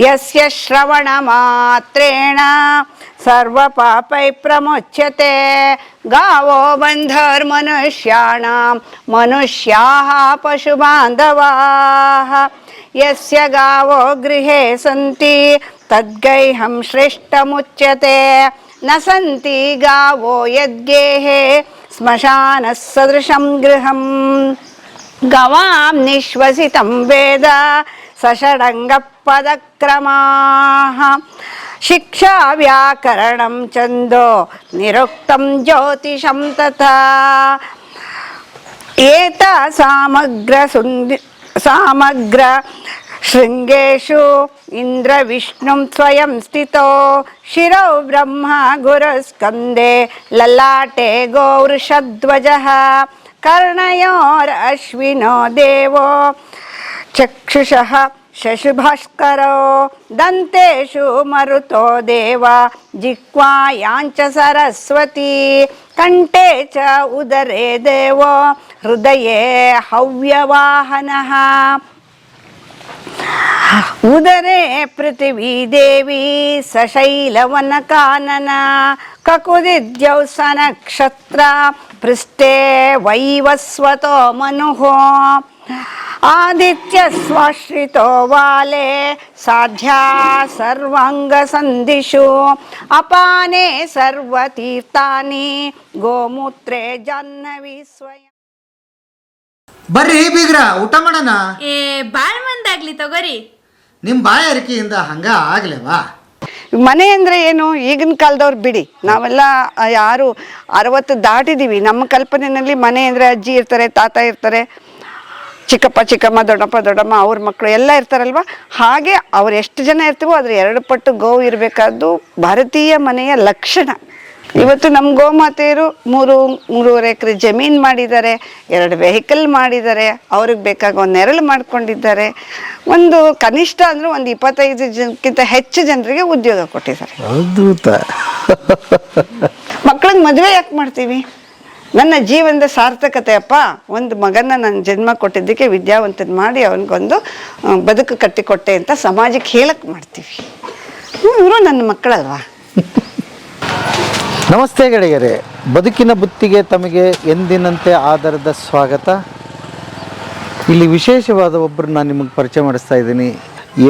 యస్య శ్రవణమాత్రేణ సర్వపాపై ప్రముచ్యతే గావో బంధర్మనుష్యాణం. మనుష్యా పశుబాంధవా. యస్య గావో గృహే సంతి తద్గైహం శ్రేష్టముచ్యతే. నసంతి గావో యద్గేహే శ్మశాన సదృశం గృహం. గవాం నిశ్వసితం వేద. సషడంగపదక్రమాः शिक्षा व्याकरणं छन्दो निरुक्तं ज्योतिषं तथा एता सामग्रसुन्दि सामग्र शृङ्गेषु इन्द्रविष्णुं स्वयं स्थितो शिरौ ब्रह्मा गुरुस्कन्दे ललाटे गोवृषध्वजः कर्णयोरश्विनो देवो చక్షుష శశుభస్కరో దంతేషు మరుతో దేవా జిహ్వాయాంచ సరస్వతి కంఠే చ ఉదరే దేవో హృదయే హవ్యవాహన ఉదరే పృథివీదేవి సశైలవనకానన కకుదిద్యౌ సనక్షత్ర पृष्ठे वैवस्वतो मनुः। ಆದಿತ್ಯ ಸ್ವಾಶ್ರಿತೋ ವಾಲೆ ಸಾಧ್ಯ ಸರ್ವಾಂಗ ಸಂದಿಶು ಅಪಾನೆ ಸರ್ವತೀರ್ಥಾನಿ ಗೋಮೂತ್ರೆ ಜಾಹ್ನವಿ ಸ್ವಯಂ ಬರ್ರಿ ಬೀಗ್ರ ಊಟ ಮಾಡೋಣ? ಏ ಬಾಳ್ ಮಂದಾಗ್ಲಿ ತಗೋರಿ. ನಿಮ್ ಬಾಯ ಅರಿಕೆಯಿಂದ ಹಂಗ ಆಗ್ಲೇವಾ? ಮನೆ ಅಂದರೆ ಏನು? ಈಗಿನ ಕಾಲದವ್ರು ಬಿಡಿ. ನಾವೆಲ್ಲ ಯಾರು ಅರವತ್ತು ದಾಟಿದೀವಿ. ನಮ್ಮ ಕಲ್ಪನೆಯಲ್ಲಿ ಮನೆ ಅಂದರೆ ಅಜ್ಜಿ ಇರ್ತಾರೆ ತಾತ ಇರ್ತಾರೆ. ಚಿಕ್ಕಪ್ಪ ಚಿಕ್ಕಮ್ಮ ದೊಡ್ಡಪ್ಪ ದೊಡ್ಡಮ್ಮ ಅವ್ರ ಮಕ್ಕಳು ಎಲ್ಲ ಇರ್ತಾರಲ್ವ? ಹಾಗೆ ಅವ್ರು ಎಷ್ಟು ಜನ ಇರ್ತೀವೋ ಅದ್ರ ಎರಡು ಪಟ್ಟು ಗೋವು ಇರಬೇಕಾದ್ದು ಭಾರತೀಯ ಮನೆಯ ಲಕ್ಷಣ. ಇವತ್ತು ನಮ್ಮ ಗೋಮಾತೆಯರು ಮೂರು ಮೂರುವರೆ ಎಕರೆ ಜಮೀನು ಮಾಡಿದ್ದಾರೆ ಎರಡು ವೆಹಿಕಲ್ ಮಾಡಿದ್ದಾರೆ ಅವ್ರಿಗೆ ಬೇಕಾಗ ಒಂದು ನೆರಳು ಮಾಡ್ಕೊಂಡಿದ್ದಾರೆ. ಒಂದು ಕನಿಷ್ಠ ಅಂದ್ರೆ ಒಂದು ಇಪ್ಪತ್ತೈದು ಜನಕ್ಕಿಂತ ಹೆಚ್ಚು ಜನರಿಗೆ ಉದ್ಯೋಗ ಕೊಟ್ಟಿದ್ದಾರೆ. ಅದ್ಭುತ. ಮಕ್ಕಳಿಗೆ ಮದುವೆ ಯಾಕೆ ಮಾಡ್ತೀವಿ? ನನ್ನ ಜೀವನದ ಸಾರ್ಥಕತೆ ಅಪ್ಪ, ಒಂದು ಮಗನ ನನ್ನ ಜನ್ಮ ಕೊಟ್ಟಿದ್ದಕ್ಕೆ ವಿದ್ಯಾವಂತನ ಮಾಡಿ ಅವನಿಗೊಂದು ಬದುಕು ಕಟ್ಟಿಕೊಟ್ಟೆ ಅಂತ ಸಮಾಜಕ್ಕೆ ಹೇಳಕ್ಕೆ ಮಾಡ್ತೀವಿ. ಇವರು ನನ್ನ ಮಕ್ಕಳಲ್ವಾ? ನಮಸ್ತೆ ಗೆಳೆಯರೆ, ಬದುಕಿನ ಬುತ್ತಿಗೆ ತಮಗೆ ಎಂದಿನಂತೆ ಆಧಾರದ ಸ್ವಾಗತ. ಇಲ್ಲಿ ವಿಶೇಷವಾದ ಒಬ್ಬರು ನಾನು ನಿಮಗೆ ಪರಿಚಯ ಮಾಡಿಸ್ತಾ ಇದ್ದೀನಿ.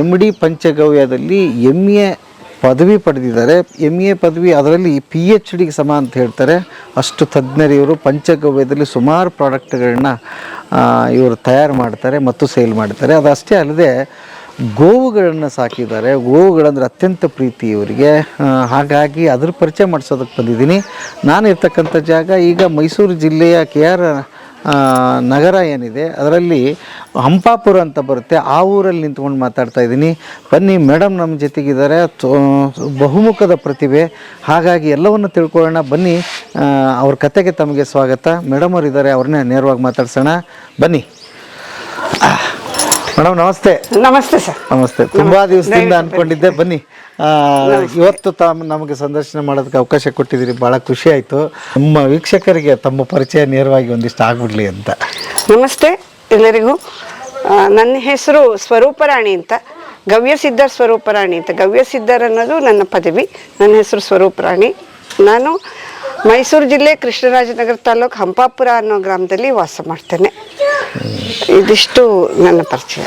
ಎಂ ಡಿ ಪಂಚಗವ್ಯದಲ್ಲಿ ಎಂ ಎ ಪದವಿ ಪಡೆದಿದ್ದಾರೆ. ಎಂ ಎ ಪದವಿ, ಅದರಲ್ಲಿ ಪಿ ಎಚ್ ಡಿಗೆ ಸಮ ಅಂತ ಹೇಳ್ತಾರೆ. ಅಷ್ಟು ತಜ್ಞರು ಇವರು ಪಂಚಗವ್ಯದಲ್ಲಿ ಸುಮಾರು ಪ್ರಾಡಕ್ಟ್ಗಳನ್ನ ಇವರು ತಯಾರು ಮಾಡ್ತಾರೆ ಮತ್ತು ಸೇಲ್ ಮಾಡ್ತಾರೆ ಅದಷ್ಟೇ ಅಲ್ಲದೆ, ಗೋವುಗಳನ್ನು ಸಾಕಿದ್ದಾರೆ. ಗೋವುಗಳಂದ್ರೆ ಅತ್ಯಂತ ಪ್ರೀತಿ ಇವರಿಗೆ. ಹಾಗಾಗಿ ಅದ್ರ ಪರಿಚಯ ಮಾಡಿಸೋದಕ್ಕೆ ಬಂದಿದ್ದೀನಿ. ನಾನು ಇರ್ತಕ್ಕಂಥ ಜಾಗ ಈಗ ಮೈಸೂರು ಜಿಲ್ಲೆಯ ಕೆ ಆರ್ ನಗರ ಏನಿದೆ ಅದರಲ್ಲಿ ಹಂಪಾಪುರ ಅಂತ ಬರುತ್ತೆ. ಆ ಊರಲ್ಲಿ ನಿಂತ್ಕೊಂಡು ಮಾತಾಡ್ತಾ ಇದ್ದೀನಿ. ಬನ್ನಿ ಮೇಡಮ್ ನಮ್ಮ ಜೊತೆಗಿದ್ದಾರೆ. ಬಹುಮುಖದ ಪ್ರತಿಭೆ. ಹಾಗಾಗಿ ಎಲ್ಲವನ್ನು ತಿಳ್ಕೊಳ್ಳೋಣ. ಬನ್ನಿ ಅವ್ರ ಕತೆಗೆ ತಮಗೆ ಸ್ವಾಗತ. ಮೇಡಮ್ ಅವರು ಇದ್ದಾರೆ ಅವ್ರನ್ನೇ ನೇರವಾಗಿ ಮಾತಾಡ್ಸೋಣ. ಬನ್ನಿ. ಮೇಡಮ್ ನಮಸ್ತೆ. ನಮಸ್ತೆ ಸರ್. ನಮಸ್ತೆ. ತುಂಬಾ ದಿವಸದಿಂದ ಅನ್ಕೊಂಡಿದ್ದೆ ಬನ್ನಿ. ಇವತ್ತು ತಮ್ಮ ನಮಗೆ ಸಂದರ್ಶನ ಮಾಡೋದಕ್ಕೆ ಅವಕಾಶ ಕೊಟ್ಟಿದ್ದೀರಿ. ಭಾಳ ಖುಷಿ ಆಯಿತು. ನಮ್ಮ ವೀಕ್ಷಕರಿಗೆ ತಮ್ಮ ಪರಿಚಯ ನೇರವಾಗಿ ಒಂದಿಷ್ಟು ಆಗ್ಬಿಡಲಿ ಅಂತ. ನಮಸ್ತೆ, ಎಲ್ಲರಿಗೂ. ನನ್ನ ಹೆಸರು ಸ್ವರೂಪರಾಣಿ ಅಂತ. ಗವ್ಯ ಸಿದ್ಧರ್ ಸ್ವರೂಪರಾಣಿ ಅಂತ. ಗವ್ಯ ಸಿದ್ಧರ್ ಅನ್ನೋದು ನನ್ನ ಪದವಿ. ನನ್ನ ಹೆಸರು ಸ್ವರೂಪರಾಣಿ. ನಾನು ಮೈಸೂರು ಜಿಲ್ಲೆ ಕೃಷ್ಣರಾಜನಗರ ತಾಲೂಕು ಹಂಪಾಪುರ ಅನ್ನೋ ಗ್ರಾಮದಲ್ಲಿ ವಾಸ ಮಾಡ್ತೇನೆ. ಇದಿಷ್ಟು ನನ್ನ ಪರಿಚಯ.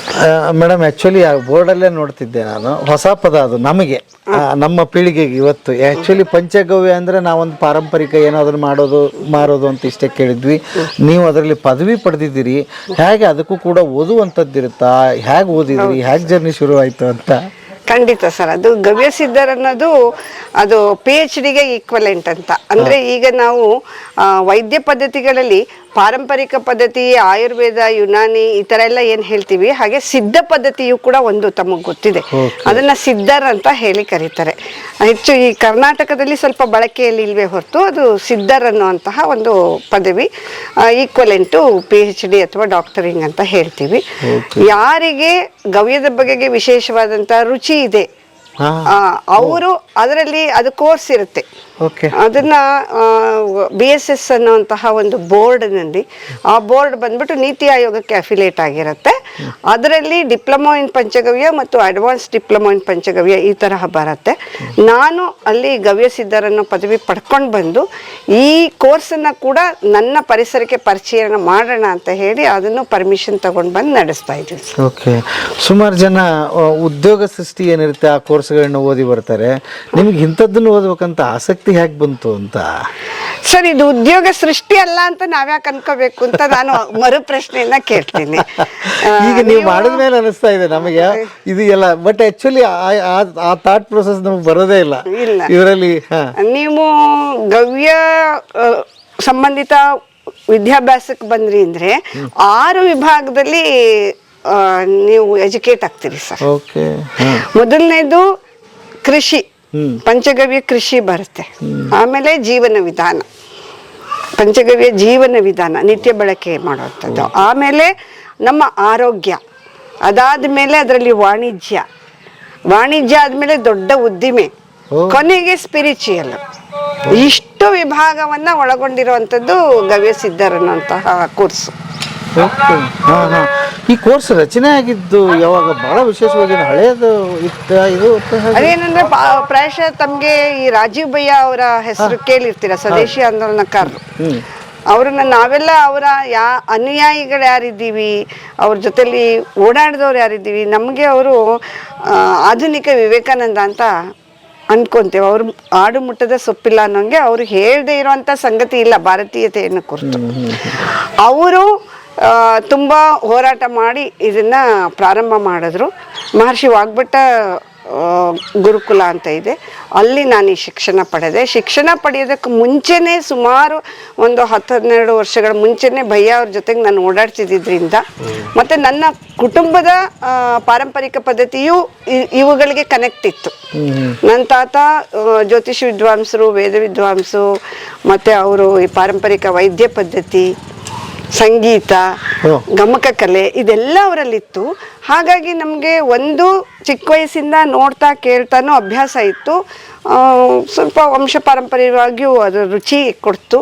ಮೇಡಮ್ ಆ್ಯಕ್ಚುಲಿ ಆ ಬೋರ್ಡಲ್ಲೇ ನೋಡ್ತಿದ್ದೆ ನಾನು. ಹೊಸ ಪದ ಅದು ನಮಗೆ. ಆ, ನಮ್ಮ ಪೀಳಿಗೆಗೆ ಇವತ್ತು. ಆ್ಯಕ್ಚುಲಿ ಪಂಚಗವ್ಯ ಅಂದರೆ ನಾವೊಂದು ಪಾರಂಪರಿಕ ಏನೋ ಅದನ್ನು ಮಾಡೋದು ಮಾರೋದು ಅಂತ ಇಷ್ಟೇ ಕೇಳಿದ್ವಿ. ನೀವು ಅದರಲ್ಲಿ ಪದವಿ ಪಡೆದಿದ್ದೀರಿ. ಹೇಗೆ ಅದಕ್ಕೂ ಕೂಡ ಓದುವಂಥದ್ದಿರುತ್ತಾ? ಹೇಗೆ ಓದಿದ್ರಿ? ಹೇಗೆ ಜರ್ನಿ ಶುರು ಆಯಿತು ಅಂತ? ಖಂಡಿತ ಸರ್ ಅದು ಗವ್ಯಸಿದ್ಧರ್ ಅನ್ನೋದು ಅದು ಪಿ ಎಚ್ ಡಿಗೆ ಈಕ್ವಲೆಂಟ್ ಅಂತ. ಅಂದರೆ ಈಗ ನಾವು ವೈದ್ಯ ಪದ್ಧತಿಗಳಲ್ಲಿ ಪಾರಂಪರಿಕ ಪದ್ಧತಿ ಆಯುರ್ವೇದ ಯುನಾನಿ ಈ ಥರ ಎಲ್ಲ ಏನು ಹೇಳ್ತೀವಿ? ಹಾಗೆ ಸಿದ್ಧ ಪದ್ಧತಿಯು ಕೂಡ ಒಂದು ತಮಗೆ ಗೊತ್ತಿದೆ. ಅದನ್ನ ಸಿದ್ಧರ್ ಅಂತ ಹೇಳಿ ಕರೀತಾರೆ. ಹೆಚ್ಚು ಈ ಕರ್ನಾಟಕದಲ್ಲಿ ಸ್ವಲ್ಪ ಬಳಕೆಯಲ್ಲಿ ಇಲ್ವೇ ಹೊರತು ಅದು ಸಿದ್ಧರ್ ಅನ್ನುವಂತಹ ಒಂದು ಪದವಿ ಈಕ್ವಲೆಂಟು ಪಿ ಎಚ್ ಡಿ ಅಥವಾ ಡಾಕ್ಟರಿಂಗ್ ಅಂತ ಹೇಳ್ತೀವಿ. ಯಾರಿಗೆ ಗವ್ಯದ ಬಗೆಗೆ ವಿಶೇಷವಾದಂತಹ ರುಚಿ ಇದೆ. ಅವರು ಅದರಲ್ಲಿ ಅದು ಕೋರ್ಸ್ ಇರುತ್ತೆ. ಅದನ್ನ ಬಿ ಎಸ್ ಎಸ್ ಅನ್ನುವಂತಹ ಒಂದು ಬೋರ್ಡ್ನಲ್ಲಿ ಆ ಬೋರ್ಡ್ ಬಂದ್ಬಿಟ್ಟು ನೀತಿ ಆಯೋಗಕ್ಕೆ ಅಫಿಲೇಟ್ ಆಗಿರುತ್ತೆ. ಅದರಲ್ಲಿ ಡಿಪ್ಲೊಮಾ ಇನ್ ಪಂಚಗವ್ಯ ಮತ್ತು ಅಡ್ವಾನ್ಸ್ ಡಿಪ್ಲೊಮಾ ಇನ್ ಪಂಚಗವ್ಯ ಈ ತರಹ ಬರುತ್ತೆ. ನಾನು ಅಲ್ಲಿ ಗವ್ಯ ಸಿದ್ಧರನ್ನು ಪದವಿ ಪಡ್ಕೊಂಡು ಬಂದು ಈ ಕೋರ್ಸನ್ನು ಕೂಡ ನನ್ನ ಪರಿಸರಕ್ಕೆ ಪರಿಚಯನ ಮಾಡೋಣ ಅಂತ ಹೇಳಿ ಅದನ್ನು ಪರ್ಮಿಷನ್ ತಗೊಂಡು ಬಂದು ನಡೆಸ್ತಾ ಇದ್ದೀವಿ ಓಕೆ ಸುಮಾರು ಜನ ಉದ್ಯೋಗ ಸೃಷ್ಟಿ ಏನಿರುತ್ತೆ ಆ ಕೋರ್ಸ್ಗಳನ್ನ ಓದಿ ಬರ್ತಾರೆ. ನಿಮ್ಗೆ ಇಂಥದ್ದನ್ನು ಓದಬೇಕಂತ ಆಸಕ್ತಿ ಹೇಗೆ ಬಂತು ಅಂತ? ಸರ್ ಇದು ಉದ್ಯೋಗ ಸೃಷ್ಟಿ ಅಲ್ಲ ಅಂತ ನಾವ್ಯಾಕೆ ಅನ್ಕೋಬೇಕು ಅಂತ ನಾನು ಮರು ಪ್ರಶ್ನೆಯನ್ನ ಕೇಳ್ತೀನಿ. ಈಗ ನೀವು ಮಾಡಿದ ಮೇಲೆ ಅನಿಸ್ತಾ ಇದೆ ನಮಗೆ. ಇದು ಎಲ್ಲ ಬಟ್ ಆಕ್ಚುಲಿ ಆ ಥಾಟ್ ಪ್ರೊಸೆಸ್ ನಮ್ಗೆ ಬರೋದೇ ಇಲ್ಲ. ಇದರಲ್ಲಿ ನೀವು ಗವ್ಯ ಸಂಬಂಧಿತ ವಿದ್ಯಾಭ್ಯಾಸಕ್ಕೆ ಬಂದ್ರಿ ಅಂದ್ರೆ ಆರು ವಿಭಾಗದಲ್ಲಿ ನೀವು ಎಜುಕೇಟ್ ಆಗ್ತೀರಿ ಸರ್. ಓಕೆ ಮೊದಲನೇದು ಕೃಷಿ. ಪಂಚಗವ್ಯ ಕೃಷಿ ಬರುತ್ತೆ. ಆಮೇಲೆ ಜೀವನ ವಿಧಾನ. ಪಂಚಗವ್ಯ ಜೀವನ ವಿಧಾನ ನಿತ್ಯ ಬಳಕೆ ಮಾಡುವಂಥದ್ದು. ಆಮೇಲೆ ನಮ್ಮ ಆರೋಗ್ಯ. ಅದಾದ ಮೇಲೆ ಅದರಲ್ಲಿ ವಾಣಿಜ್ಯ. ವಾಣಿಜ್ಯ ಆದಮೇಲೆ ದೊಡ್ಡ ಉದ್ದಿಮೆ. ಕೊನೆಗೆ ಸ್ಪಿರಿಚುಯಲ್ ಇಷ್ಟು ವಿಭಾಗವನ್ನ ಒಳಗೊಂಡಿರುವಂಥದ್ದು ಗವ್ಯ ಸಿದ್ಧರನ್ನುವಂತಹ ಕೋರ್ಸ್ ಓಕೆ ಹಾ ಹಾ. ಈ ಕೋರ್ಸ್ ರಚನೆ ಆಗಿದ್ದು ಯಾವಾಗ ಬಹಳ ವಿಶೇಷವಾಗಿ ಹಳೆಯದು ಇತ್ತ ಇದು ಅದೇನಂದ್ರೆ ಪ್ರಾಯಶಃ ತಮ್ಗೆ ಈ ರಾಜೀವ್ ಭಯ್ಯ ಅವರ ಹೆಸರು ಕೇಳಿರ್ತೀರ ಸ್ವದೇಶಿ ಆಂದೋಲನಕಾರರು? ಅವ್ರನ್ನ ನಾವೆಲ್ಲ ಅವರ ಯಾ ಅನುಯಾಯಿಗಳು ಯಾರಿದ್ದೀವಿ? ಅವ್ರ ಜೊತೆಲಿ ಓಡಾಡಿದವ್ರು ಯಾರಿದ್ದೀವಿ? ನಮಗೆ ಅವರು ಆಧುನಿಕ ವಿವೇಕಾನಂದ ಅಂತ ಅನ್ಕೊಂತೇವೆ ಅವ್ರು ಆಡು ಮುಟ್ಟದ ಸೊಪ್ಪಿಲ್ಲ ಅನ್ನೋಂಗೆ ಅವ್ರು ಹೇಳದೆ ಇರುವಂತ ಸಂಗತಿ ಇಲ್ಲ ಭಾರತೀಯತೆಯನ್ನು ಕುರಿತು. ಅವರು ತುಂಬ ಹೋರಾಟ ಮಾಡಿ ಇದನ್ನ ಪ್ರಾರಂಭ ಮಾಡಿದ್ರು. ಮಹರ್ಷಿ ವಾಗ್ಭಟ ಗುರುಕುಲ ಅಂತ ಇದೆ. ಅಲ್ಲಿ ನಾನು ಈ ಶಿಕ್ಷಣ ಪಡೆದೆ. ಶಿಕ್ಷಣ ಪಡೆಯೋದಕ್ಕೆ ಮುಂಚೆನೇ ಸುಮಾರು ಒಂದು ಹತ್ತು, ಹನ್ನೆರಡು ವರ್ಷಗಳ ಮುಂಚೆನೇ ಭಯ್ಯ ಅವ್ರ ಜೊತೆಗೆ ನಾನು ಓಡಾಡ್ತಿದ್ದಿದ್ರಿಂದ ಮತ್ತು ನನ್ನ ಕುಟುಂಬದ ಪಾರಂಪರಿಕ ಪದ್ಧತಿಯು ಇವುಗಳಿಗೆ ಕನೆಕ್ಟ್ ಇತ್ತು. ನನ್ನ ತಾತ ಜ್ಯೋತಿಷ ವಿದ್ವಾಂಸರು, ವೇದ ವಿದ್ವಾಂಸರು, ಮತ್ತು ಅವರು ಈ ಪಾರಂಪರಿಕ ವೈದ್ಯ ಪದ್ಧತಿ ಸಂಗೀತ ಗಮಕ ಕಲೆ ಇದೆಲ್ಲ ಅವರಲ್ಲಿತ್ತು. ಹಾಗಾಗಿ ನಮಗೆ ಒಂದು ಚಿಕ್ಕ ವಯಸ್ಸಿಂದ ನೋಡ್ತಾ ಕೇಳ್ತಾನೂ ಅಭ್ಯಾಸ ಇತ್ತು. ಸ್ವಲ್ಪ ವಂಶ ಪಾರಂಪರ್ಯವಾಗಿಯೂ ಅದು ರುಚಿ ಕೊಡ್ತು.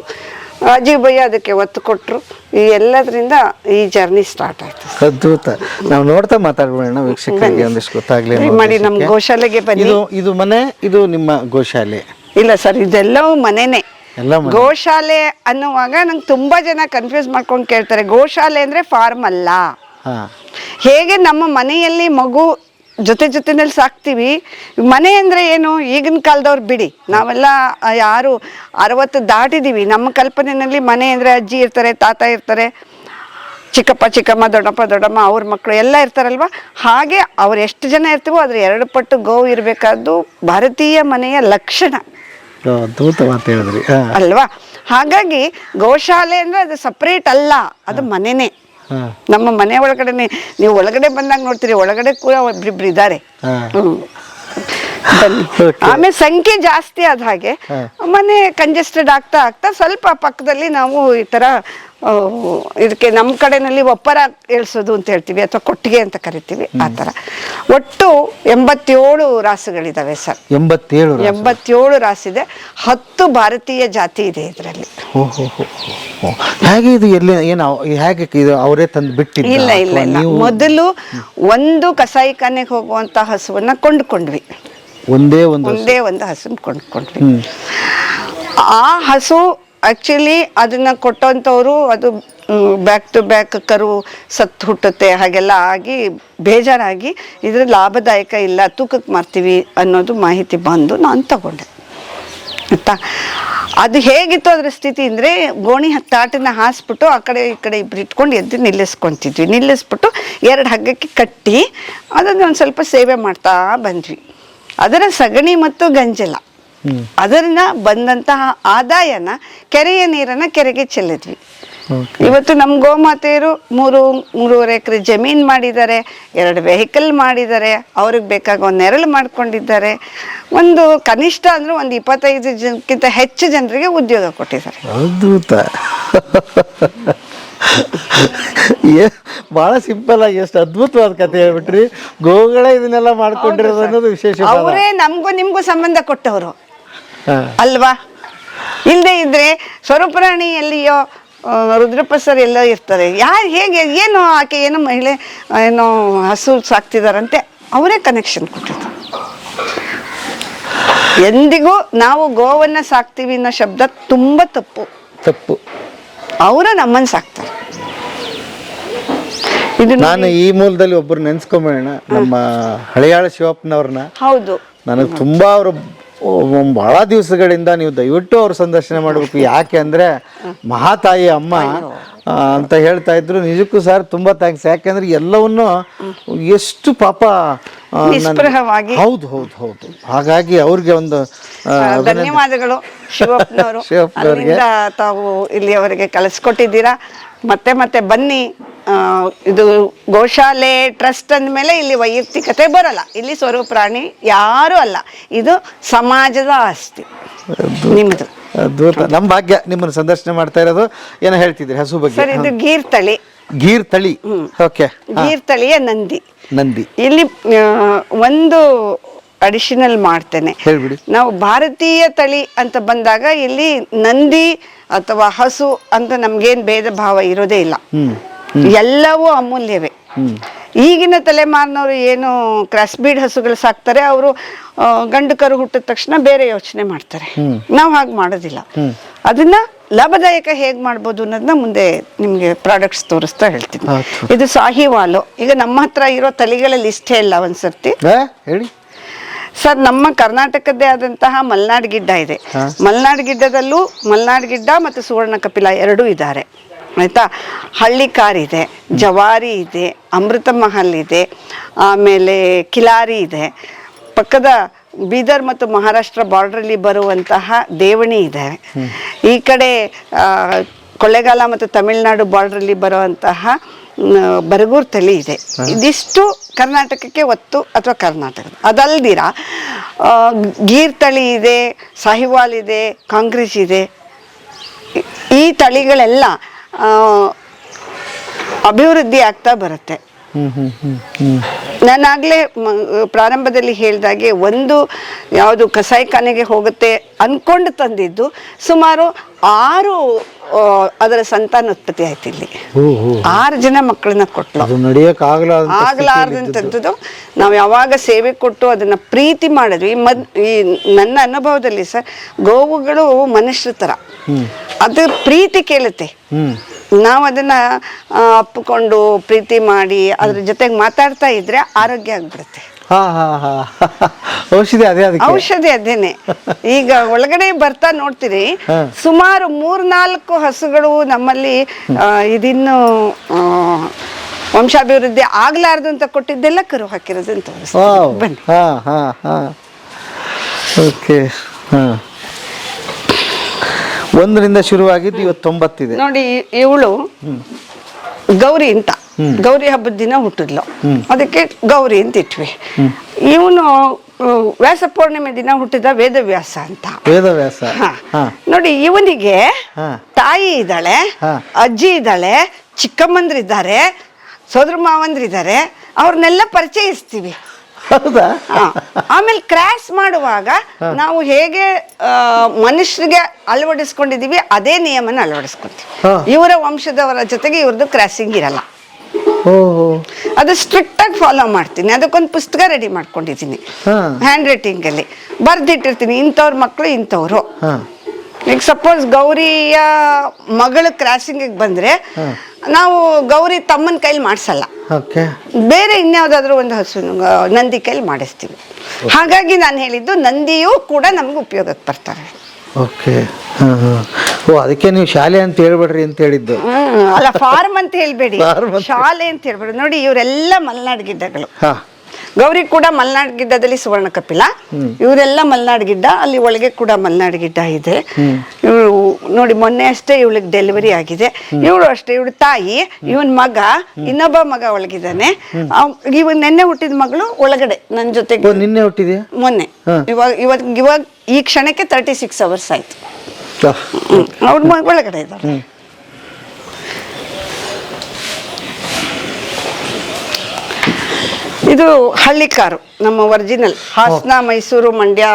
ರಾಜೀವ್ ಭಯ್ಯ ಅದಕ್ಕೆ ಒತ್ತು ಕೊಟ್ಟರು ಈ ಎಲ್ಲದರಿಂದ ಈ ಜರ್ನಿ ಸ್ಟಾರ್ಟ್ ಆಯ್ತು. ಅದ್ಭುತ. ನಾವು ನೋಡ್ತಾ ಮಾತಾಡ್ಬೋಣ ವೀಕ್ಷಕರಿಗೆ ಒಂದಿಷ್ಟು ಗೊತ್ತಾಗ್ಲಿ ಮಾಡಿ ನಮ್ಮ ಗೋಶಾಲೆಗೆ ಬನ್ನಿ. ಇದು ಇದು ಮನೆ ಇದು ನಿಮ್ಮ ಗೋಶಾಲೆ? ಇಲ್ಲ ಸರ್ ಇದೆಲ್ಲವೂ ಮನೆನೇ. ಗೋಶಾಲೆ ಅನ್ನುವಾಗ ನಂಗೆ ತುಂಬಾ ಜನ ಕನ್ಫ್ಯೂಸ್ ಮಾಡ್ಕೊಂಡು ಕೇಳ್ತಾರೆ. ಗೋಶಾಲೆ ಅಂದ್ರೆ ಫಾರ್ಮ್ ಅಲ್ಲ. ಹೇಗೆ ನಮ್ಮ ಮನೆಯಲ್ಲಿ ಮಗು ಜೊತೆ ಜೊತೆನಲ್ಲಿ ಸಾಕ್ತೀವಿ? ಮನೆ ಅಂದರೆ ಏನು? ಈಗಿನ ಕಾಲದವ್ರು ಬಿಡಿ. ನಾವೆಲ್ಲ ಯಾರು ಅರವತ್ತು ದಾಟಿದೀವಿ. ನಮ್ಮ ಕಲ್ಪನೆಯಲ್ಲಿ ಮನೆ ಅಂದರೆ ಅಜ್ಜಿ ಇರ್ತಾರೆ ತಾತ ಇರ್ತಾರೆ ಚಿಕ್ಕಪ್ಪ ಚಿಕ್ಕಮ್ಮ ದೊಡ್ಡಪ್ಪ ದೊಡ್ಡಮ್ಮ ಅವ್ರ ಮಕ್ಕಳು ಎಲ್ಲ ಇರ್ತಾರಲ್ವ? ಹಾಗೆ ಅವ್ರು ಎಷ್ಟು ಜನ ಇರ್ತೀವೋ ಅದ್ರ ಎರಡು ಪಟ್ಟು ಗೋವು ಇರಬೇಕಾದ್ದು ಭಾರತೀಯ ಮನೆಯ ಲಕ್ಷಣ. ಹೇಳಿದ್ರಿ. ಅಲ್ವಾ? ಹಾಗಾಗಿ ಗೋಶಾಲೆ ಅಂದ್ರೆ ಅದು ಸಪ್ರೇಟ್ ಅಲ್ಲ ಅದು ಮನೆನೇ. ನಮ್ಮ ಮನೆ ಒಳಗಡೆನೆ ನೀವು ಒಳಗಡೆ ಬಂದಾಗ ನೋಡ್ತೀರಿ ಒಳಗಡೆ ಕೂಡ ಒಬ್ರಿಬ್ರು ಇದ್ದಾರೆ. ಬನ್ನಿ. ಆಮೇಲೆ ಸಂಖ್ಯೆ ಜಾಸ್ತಿ ಆದ ಹಾಗೆ ಮನೆ ಕಂಜೆಸ್ಟೆಡ್ ಆಗ್ತಾ ಆಗ್ತಾ ಸ್ವಲ್ಪ ಪಕ್ಕದಲ್ಲಿ ನಾವು ಈ ತರ ಇದಕ್ಕೆ ನಮ್ಮ ಕಡೆನಲ್ಲಿ ಒಪ್ಪರ ಎಳ್ಸೋದು ಅಂತ ಹೇಳ್ತೀವಿ ಅಥವಾ ಕೊಟ್ಟಿಗೆ ಅಂತ ಕರಿತೀವಿ ಆ ಥರ ಒಟ್ಟು ಎಂಬತ್ತೇಳು ರಾಸುಗಳಿದಾವೆ ಸರ್. ಎಂಬತ್ತೇಳು. ಎಂಬತ್ತೇಳು ರಾಸಿದೆ. ಹತ್ತು ಭಾರತೀಯ ಜಾತಿ ಇದೆ ಇದರಲ್ಲಿ. ಹೇಗೆ ಇದು ಎಲ್ಲಿ ಏನು ಹೇಗೆ ಇದು ಅವರೇ ತಂದು ಬಿಟ್ಟಿಲ್ಲ ಇಲ್ಲ ಇಲ್ಲ ಮೊದಲು ಒಂದು ಕಸಾಯಿಖಾನೆಗೆ ಹೋಗುವಂತ ಹಸುವನ್ನ ಕೊಂಡ್ಕೊಂಡ್ವಿ. ಒಂದೇ ಒಂದು ಒಂದೇ ಒಂದು ಹಸು ಕೊಂಡ್ಕೊಂಡ್ವಿ. ಆ ಹಸು ಆಕ್ಚುಲಿ ಅದನ್ನ ಕೊಟ್ಟಂಥವ್ರು ಅದು ಬ್ಯಾಕ್ ಟು ಬ್ಯಾಕ್ ಕರು ಸತ್ತು ಹುಟ್ಟುತ್ತೆ ಹಾಗೆಲ್ಲ ಆಗಿ ಬೇಜಾರಾಗಿ ಇದ್ರ ಲಾಭದಾಯಕ ಇಲ್ಲ ತೂಕಕ್ಕೆ ಮಾರ್ತೀವಿ ಅನ್ನೋದು ಮಾಹಿತಿ ಬಂದು ನಾನು ತಗೊಂಡೆ. ಆಯ್ತಾ? ಅದು ಹೇಗಿತ್ತು ಅದ್ರ ಸ್ಥಿತಿ ಅಂದರೆ ಗೋಣಿ ತಾಟನ್ನ ಹಾಸ್ಬಿಟ್ಟು ಆ ಕಡೆ ಈ ಕಡೆ ಇಬ್ರು ಇಟ್ಕೊಂಡು ಎದ್ದು ನಿಲ್ಲಿಸ್ಕೊಂತಿದ್ವಿ. ನಿಲ್ಲಿಸ್ಬಿಟ್ಟು ಎರಡು ಹಗ್ಗಕ್ಕೆ ಕಟ್ಟಿ ಅದನ್ನು ಒಂದು ಸ್ವಲ್ಪ ಸೇವೆ ಮಾಡ್ತಾ ಬಂದ್ವಿ. ಅದರ ಸಗಣಿ ಮತ್ತು ಗಂಜಲ. ಅದರಿಂದ ಬಂದಂತಹ ಆದಾಯನ ಕೆರೆಯ ನೀರನ್ನ ಕೆರೆಗೆ ಚೆಲ್ಲಿದ್ವಿ. ಇವತ್ತು ನಮ್ಮ ಗೋಮಾತೆಯರು ಮೂರು ಮೂರುವರೆ ಎಕರೆ ಜಮೀನ್ ಮಾಡಿದ್ದಾರೆ ಎರಡು ವೆಹಿಕಲ್ ಮಾಡಿದ್ದಾರೆ ಅವ್ರಿಗೆ ಬೇಕಾಗ ಒಂದು ನೆರಳು ಮಾಡ್ಕೊಂಡಿದ್ದಾರೆ. ಒಂದು ಕನಿಷ್ಠ ಅಂದ್ರೆ ಒಂದು ಇಪ್ಪತ್ತೈದು ಜನಕ್ಕಿಂತ ಹೆಚ್ಚು ಜನರಿಗೆ ಉದ್ಯೋಗ ಕೊಟ್ಟಿದ್ದಾರೆ. ಅದ್ಭುತ. ಏ ಭಾಳ ಸಿಂಪಲ್ ಆಗಿ ಎಷ್ಟು ಅದ್ಭುತವಾದ ಕತೆ ಹೇಳ್ಬಿಟ್ರಿ. ಗೋಗಳೇ ಇದನ್ನೆಲ್ಲ ಮಾಡ್ಕೊಂಡಿರೋದು ಅನ್ನೋದು ವಿಶೇಷ ಅವರೇ ನಮಗೂ ನಿಮಗೂ ಸಂಬಂಧ ಕೊಟ್ಟವರು. ಅಲ್ವಾ? ಇಲ್ಲದೆ ಇದ್ರೆ ಸ್ವರೂಪರಾಣಿ ಎಲ್ಲಿಯೋ ಆ, ರುದ್ರಪ್ಪ ಸರ್ ಎಲ್ಲೋ ಇರ್ತಾರೆ. ಯಾರು ಹೇಗೆ ಏನು ಆಕೆ ಏನೋ ಮಹಿಳೆ ಏನೋ ಹಸು ಸಾಕ್ತಿದಾರಂತೆ ಅವರೇ ಕನೆಕ್ಷನ್ ಕೊಟ್ಟಿದ್ದು. ಎಂದಿಗೂ ನಾವು ಗೋವನ್ನ ಸಾಕ್ತೀವಿ ಅನ್ನೋ ಶಬ್ದ ತುಂಬ ತಪ್ಪು. ತಪ್ಪು. ಅವರ ನಮ್ಮನ್ನು ಸಾಕ್ತಾರೆ. ಇದು ನಾನು ಈ ಮೂಲದಲ್ಲಿ ಒಬ್ಬರು ನೆನ್ಸ್ಕೊಂಬೇಡ ನಮ್ಮ ಹಳೆಯಾಳ ಶಿವಪ್ಪನವ್ರನ್ನ. ಹೌದು. ನನಗೆ ತುಂಬಾ ಅವರು ಬಹಳ ದಿವಸಗಳಿಂದ ನೀವು ದಯವಿಟ್ಟು ಅವ್ರ ಸಂದರ್ಶನ ಮಾಡಬೇಕು. ಯಾಕೆ ಅಂದ್ರೆ ಮಹಾತಾಯಿ ಅಮ್ಮ ಅಂತ ಹೇಳ್ತಾ ಇದ್ರು. ನಿಜಕ್ಕೂ ಸರ್ ತುಂಬಾ ಥ್ಯಾಂಕ್ಸ್ ಯಾಕೆಂದ್ರೆ ಎಲ್ಲವನ್ನು ಎಷ್ಟು ಪಾಪ ನಿಸ್ಪೃಹವಾಗಿ. ಹೌದು ಹೌದು ಹೌದು. ಹಾಗಾಗಿ ಅವ್ರಿಗೆ ಒಂದು ಧನ್ಯವಾದಗಳು ಶಿವಪ್ಪನವರು. ಅಲ್ಲಿಂದ ತಾವು ಇಲ್ಲಿಯವರೆಗೆ ಕಳಿಸ್ಕೊಟ್ಟಿದ್ದೀರಾ ಮತ್ತೆ ಮತ್ತೆ ಬನ್ನಿ. ಇದು ಗೋಶಾಲೆ ಟ್ರಸ್ಟ್ ಅಂದಮೇಲೆ ಇಲ್ಲಿ ವೈಯಕ್ತಿಕತೆ ಬರಲ್ಲ. ಇಲ್ಲಿ ಸ್ವರೂಪರಾಣಿ ಯಾರು ಅಲ್ಲ. ಇದು ಸಮಾಜದ ಆಸ್ತಿ. ನಿಮ್ಮದು. ಅದ್ಭುತ. ನಮ್ಮ ಭಾಗ್ಯ ನಿಮ್ಮನ್ನು ಸಂದರ್ಶನ ಮಾಡ್ತಾ ಇರೋದು. ಏನೋ ಹೇಳ್ತಿದ್ರಿ ಹಸು ಬಗ್ಗೆ. ಸರ್ ಇದು ಗೀರ್ ತಳಿ ಗೀರ್ ತಳಿ ಓಕೆ ಗೀರ್ ತಳಿಯ ನಂದಿ. ನಂದಿ. ಇಲ್ಲಿ ಆ, ಒಂದು ಅಡಿಷನಲ್ ಮಾಡ್ತೇನೆ. ಹೇಳ್ಬಿಡಿ. ನಾವು ಭಾರತೀಯ ತಳಿ ಅಂತ ಬಂದಾಗ ಇಲ್ಲಿ ನಂದಿ ಅಥವಾ ಹಸು ಅಂತ ನಮ್ಗೇನ್ ಭೇದ ಭಾವ ಇರೋದೇ ಇಲ್ಲ. ಎಲ್ಲವೂ ಅಮೂಲ್ಯವೇ. ಈಗಿನ ತಲೆಮಾರಿನವರು ಏನು ಕ್ರಾಸ್ ಬೀಡ್ ಹಸುಗಳು ಸಾಕ್ತಾರೆ ಅವರು ಗಂಡು ಕರು ಹುಟ್ಟಿದ ತಕ್ಷಣ ಬೇರೆ ಯೋಚನೆ ಮಾಡ್ತಾರೆ. ನಾವು ಹಾಗೆ ಮಾಡೋದಿಲ್ಲ. ಅದನ್ನ ಲಾಭದಾಯಕ ಹೇಗ್ ಮಾಡ್ಬೋದು ಅನ್ನೋದನ್ನ ಮುಂದೆ ನಿಮಗೆ ಪ್ರಾಡಕ್ಟ್ಸ್ ತೋರಿಸ್ತಾ ಹೇಳ್ತೀನಿ. ಇದು ಸಾಹಿವಾಲು. ಈಗ ನಮ್ಮ ಹತ್ರ ಇರೋ ತಳಿಗಳ ಲಿಸ್ಟ್ ಹೇಳ ಒಂದ್ಸರ್ತಿ. ಹೇಳಿ. ಸರ್ ನಮ್ಮ ಕರ್ನಾಟಕದ್ದೇ ಆದಂತಹ ಮಲ್ನಾಡ್ ಗಿಡ್ಡ ಇದೆ. ಮಲ್ನಾಡ್ ಗಿಡ್ಡದಲ್ಲೂ ಮಲ್ನಾಡ್ ಗಿಡ್ಡ ಮತ್ತು ಸುವರ್ಣ ಕಪಿಲ ಎರಡೂ ಇದ್ದಾರೆ. ಆಯ್ತಾ? ಹಳ್ಳಿಕಾರ್ ಇದೆ ಜವಾರಿ ಇದೆ ಅಮೃತ ಮಹಲ್ ಇದೆ ಆಮೇಲೆ ಕಿಲಾರಿ ಇದೆ. ಪಕ್ಕದ ಬೀದರ್ ಮತ್ತು ಮಹಾರಾಷ್ಟ್ರ ಬಾರ್ಡ್ರಲ್ಲಿ ಬರುವಂತಹ ದೇವಣಿ ಇದೆ. ಈ ಕಡೆ ಕೊಳ್ಳೆಗಾಲ ಮತ್ತು ತಮಿಳುನಾಡು ಬಾರ್ಡ್ರಲ್ಲಿ ಬರುವಂತಹ ಬರಗೂರು ತಳಿ ಇದೆ. ಇದಿಷ್ಟು ಕರ್ನಾಟಕಕ್ಕೆ ಒತ್ತು ಅಥವಾ ಕರ್ನಾಟಕ. ಅದಲ್ದಿರ ಗೀರ್ ತಳಿ ಇದೆ ಸಾಹಿವಾಲ್ ಇದೆ ಕಾಂಗ್ರೆಸ್ ಇದೆ. ಈ- ತಳಿಗಳೆಲ್ಲ ಅಭಿವೃದ್ಧಿ ಆಗ್ತಾ ಬರುತ್ತೆ. ನಾನಾಗಲೇ ಪ್ರಾರಂಭದಲ್ಲಿ ಹೇಳಿದಾಗೆ ಒಂದು ಯಾವುದು ಕಸಾಯಿಖಾನೆಗೆ ಹೋಗುತ್ತೆ ಅಂದ್ಕೊಂಡು ತಂದಿದ್ದು ಸುಮಾರು ಆರು ಅದರ ಸಂತಾನೋತ್ಪತ್ತಿ ಆಯ್ತು ಇಲ್ಲಿ. ಆರು ಜನ ಮಕ್ಕಳನ್ನ ಕೊಟ್ಟು ಅದು ನಡೆಯಕ್ ಆಗಲಾರ್ದ ಆಗ್ಲಾರ್ದಂಥದ್ದು. ನಾವು ಯಾವಾಗ ಸೇವೆ ಕೊಟ್ಟು ಅದನ್ನ ಪ್ರೀತಿ ಮಾಡಿದ್ವಿ. ಮದ್ ಈ ನನ್ನ ಅನುಭವದಲ್ಲಿ ಸರ್ ಗೋವುಗಳು ಮನುಷ್ಯರ ಥರ. ಅದು ಪ್ರೀತಿ ಕೇಳುತ್ತೆ. ನಾವು ಅದನ್ನ ಅಪ್ಪಿಕೊಂಡು ಪ್ರೀತಿ ಮಾಡಿ ಅದ್ರ ಜೊತೆಗೆ ಮಾತಾಡ್ತಾ ಇದ್ರೆ ಆರೋಗ್ಯ ಆಗ್ಬಿಡುತ್ತೆ. ಹಾ ಹಾ ಹಾ. ಔಷಧಿ ಅದೇ ಔಷಧಿ ಅದೇನೆ. ಈಗ ಒಳಗಡೆ ಬರ್ತಾ ನೋಡ್ತೀರಿ. ಸುಮಾರು ಮೂರ್ನಾಲ್ಕು ಹಸುಗಳು ನಮ್ಮಲ್ಲಿ ಇದಿನ್ನು ವಂಶಾಭಿವೃದ್ಧಿ ಆಗ್ಲಾರ್ದು ಅಂತ ಕೊಟ್ಟಿದ್ದೆಲ್ಲ ಕರು ಹಾಕಿರೋದು ಅಂತ. ಬನ್ನಿ. ಹಾ ಹಾ ಹಾ. ಓಕೆ ಹಾ. ಒಂದರಿಂದ ಶುರುವಾಗಿದ್ದು ಇವತ್ತು ತೊಂಬತ್ತಿದೆ ನೋಡಿ ಇವಳು ಗೌರಿ ಅಂತ. ಗೌರಿ ಹಬ್ಬದ ದಿನ ಹುಟ್ಟಿದ್ಲು. ಅದಕ್ಕೆ ಗೌರಿ ಅಂತ ಇಟ್ವಿ. ಇವನು ವ್ಯಾಸ ಪೂರ್ಣಿಮೆ ದಿನ ಹುಟ್ಟಿದ ವೇದವ್ಯಾಸ ಅಂತ. ವೇದವ್ಯಾಸ. ನೋಡಿ ಇವನಿಗೆ. ತಾಯಿ ಇದ್ದಾಳೆ ಅಜ್ಜಿ ಇದ್ದಾಳೆ ಚಿಕ್ಕಮ್ಮಂದ್ರಿದ್ದಾರೆ ಸೋದರ ಮಾವಂದ್ರಿದ್ದಾರೆ ಅವ್ರನ್ನೆಲ್ಲ ಪರಿಚಯಿಸ್ತೀವಿ. ಹೌದಾ? ಆಮೇಲೆ ಕ್ರಾಸ್ ಮಾಡುವಾಗ ನಾವು ಹೇಗೆ ಮನುಷ್ಯರಿಗೆ ಅಳವಡಿಸ್ಕೊಂಡಿದೀವಿ ಅದೇ ನಿಯಮನ ಅಳವಡಿಸ್ಕೊಂತೀವಿ. ಇವರ ವಂಶದವರ ಜೊತೆಗೆ ಇವ್ರದ್ದು ಕ್ರಾಸಿಂಗ್ ಇರಲ್ಲ. ಅದು ಸ್ಟ್ರಿಕ್ಟ್ ಆಗಿ ಫಾಲೋ ಮಾಡ್ತೀನಿ. ಅದಕ್ಕೊಂದು ಪುಸ್ತಕ ರೆಡಿ ಮಾಡ್ಕೊಂಡಿದ್ದೀನಿ. ಹ್ಯಾಂಡ್ ರೈಟಿಂಗ್ ಅಲ್ಲಿ. ಬರ್ದಿಟ್ಟಿರ್ತೀನಿ. ಇಂಥವ್ರ ಮಕ್ಕಳು ಇಂಥವ್ರು. ಈಗ ಸಪೋಸ್ ಗೌರಿಯ ಮಗಳು ಕ್ರಾಸಿಂಗಿಗೆ ಬಂದ್ರೆ ನಾವು ಗೌರಿ ತಮ್ಮನ ಕೈಲಿ ಮಾಡಿಸಲ್ಲ. ಬೇರೆ ಇನ್ಯಾವುದಾದ್ರೂ ಒಂದು ಹಸು ನಂದಿ ಕೈಲಿ ಮಾಡಿಸ್ತೀವಿ. ಹಾಗಾಗಿ ನಾನು ಹೇಳಿದ್ದು ನಂದಿಯೂ ಕೂಡ ನಮ್ಗೆ ಉಪಯೋಗಕ್ಕೆ ಬರ್ತಾರೆ. ಓಕೆ. ಓ ಅದಕ್ಕೆ ನೀವು ಶಾಲೆ ಅಂತ ಹೇಳ್ಬೇಡ್ರಿ ಅಂತ ಹೇಳಿದ್ದು. ಅಲ್ಲ ಫಾರ್ಮ್ ಅಂತ ಹೇಳ್ಬೇಡಿ. ಶಾಲೆ ಅಂತ ಹೇಳ್ಬೇಡಿ. ನೋಡಿ ಇವರೆಲ್ಲ ಮಲೆನಾಡ್ ಗಿಡ್ಡಗಳು ಗೌರಿ ಕೂಡ ಮಲ್ನಾಡ್ ಗಿಡ್ಡದಲ್ಲಿ ಸುವರ್ಣ ಕಪಿಲ. ಇವರೆಲ್ಲ ಮಲ್ನಾಡ್ ಗಿಡ್ಡ ಅಲ್ಲಿ ಒಳಗೆ ಕೂಡ ಮಲ್ನಾಡ್ ಗಿಡ್ಡ ಇದೆ. ನೋಡಿ ಮೊನ್ನೆ ಅಷ್ಟೇ ಇವಳಿಗೆ ಡೆಲಿವರಿ ಆಗಿದೆ. ಇವಳು ಅಷ್ಟೇ ಇವಳು ತಾಯಿ ಇವನ್ ಮಗ ಇನ್ನೊಬ್ಬ ಮಗ ಒಳಗಿದ್ದಾನೆ. ಇವ್ ನೆನ್ನೆ ಹುಟ್ಟಿದ ಮಗಳು ಒಳಗಡೆ ನನ್ನ ಜೊತೆಗೆ. ನಿನ್ನೆ ಹುಟ್ಟಿದೆ ಮೊನ್ನೆ. ಇವಾಗ ಇವಾಗ ಇವಾಗ ಈ ಕ್ಷಣಕ್ಕೆ ತರ್ಟಿ ಸಿಕ್ಸ್ ಅವರ್ಸ್ ಆಯ್ತು ಅವ್ರ ಒಳಗಡೆ ಇದ್ದಾರೆ ಇದು ಹಳ್ಳಿ ಕಾರು ನಮ್ಮ ಒರಿಜಿನಲ್ ಹಾಸನ ಮೈಸೂರು ಮಂಡ್ಯ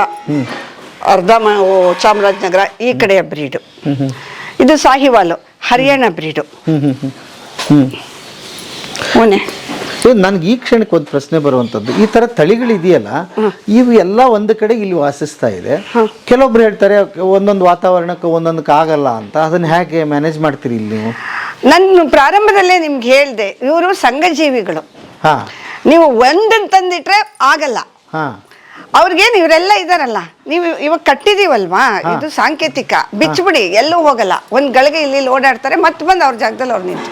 ಅರ್ಧ ಮ ಚಾಮರಾಜನಗರ ಈ ಕಡೆಯ ಬ್ರೀಡು ಇದು ಸಾಹಿವಾಲು ಹರಿಯಾಣ ಬ್ರೀಡು ಓನೆ. ಇದು ನನ್ಗೆ ಈ ಕ್ಷಣಕ್ಕೆ ಒಂದು ಪ್ರಶ್ನೆ ಬರುವಂತದ್ದು. ಈ ತರ ತಳಿಗಳಿದೆಯಲ್ಲ ಇವು ಎಲ್ಲ ಒಂದು ಕಡೆ ಇಲ್ಲಿ ವಾಸಿಸ್ತಾ ಇದೆ. ಕೆಲವೊಬ್ರು ಹೇಳ್ತಾರೆ ಒಂದೊಂದು ವಾತಾವರಣಕ್ಕೆ ಒಂದೊಂದಕ್ಕೆ ಆಗಲ್ಲ ಅಂತ. ಅದನ್ನ ಹೇಗೆ ಮ್ಯಾನೇಜ್ ಮಾಡ್ತೀರಿ ಇಲ್ಲಿ ನೀವು? ನಾನು ಪ್ರಾರಂಭದಲ್ಲೇ ನಿಮ್ಗೆ ಹೇಳ್ದೆ ಇವರು ಸಂಘಜೀವಿಗಳು. ಹಾ. ನೀವು ಒಂದನ್ನು ತಂದಿಟ್ರೆ ಆಗಲ್ಲ. ಅವ್ರಿಗೇನು ಇವರೆಲ್ಲ ಇದಾರಲ್ಲ ನೀವು ಇವಾಗ ಕಟ್ಟಿದೀವಲ್ವಾ? ಇದು ಸಾಂಕೇತಿಕ. ಬಿಚ್ಚಿಬಿಡಿ ಎಲ್ಲೂ ಹೋಗಲ್ಲ. ಒಂದ್ ಗಳಿಗೆ ಇಲ್ಲಿ ಓಡಾಡ್ತಾರೆ ಮತ್ತೆ ಬಂದು ಅವ್ರ ಜಾಗದಲ್ಲಿ ಅವ್ರು ನಿಂತು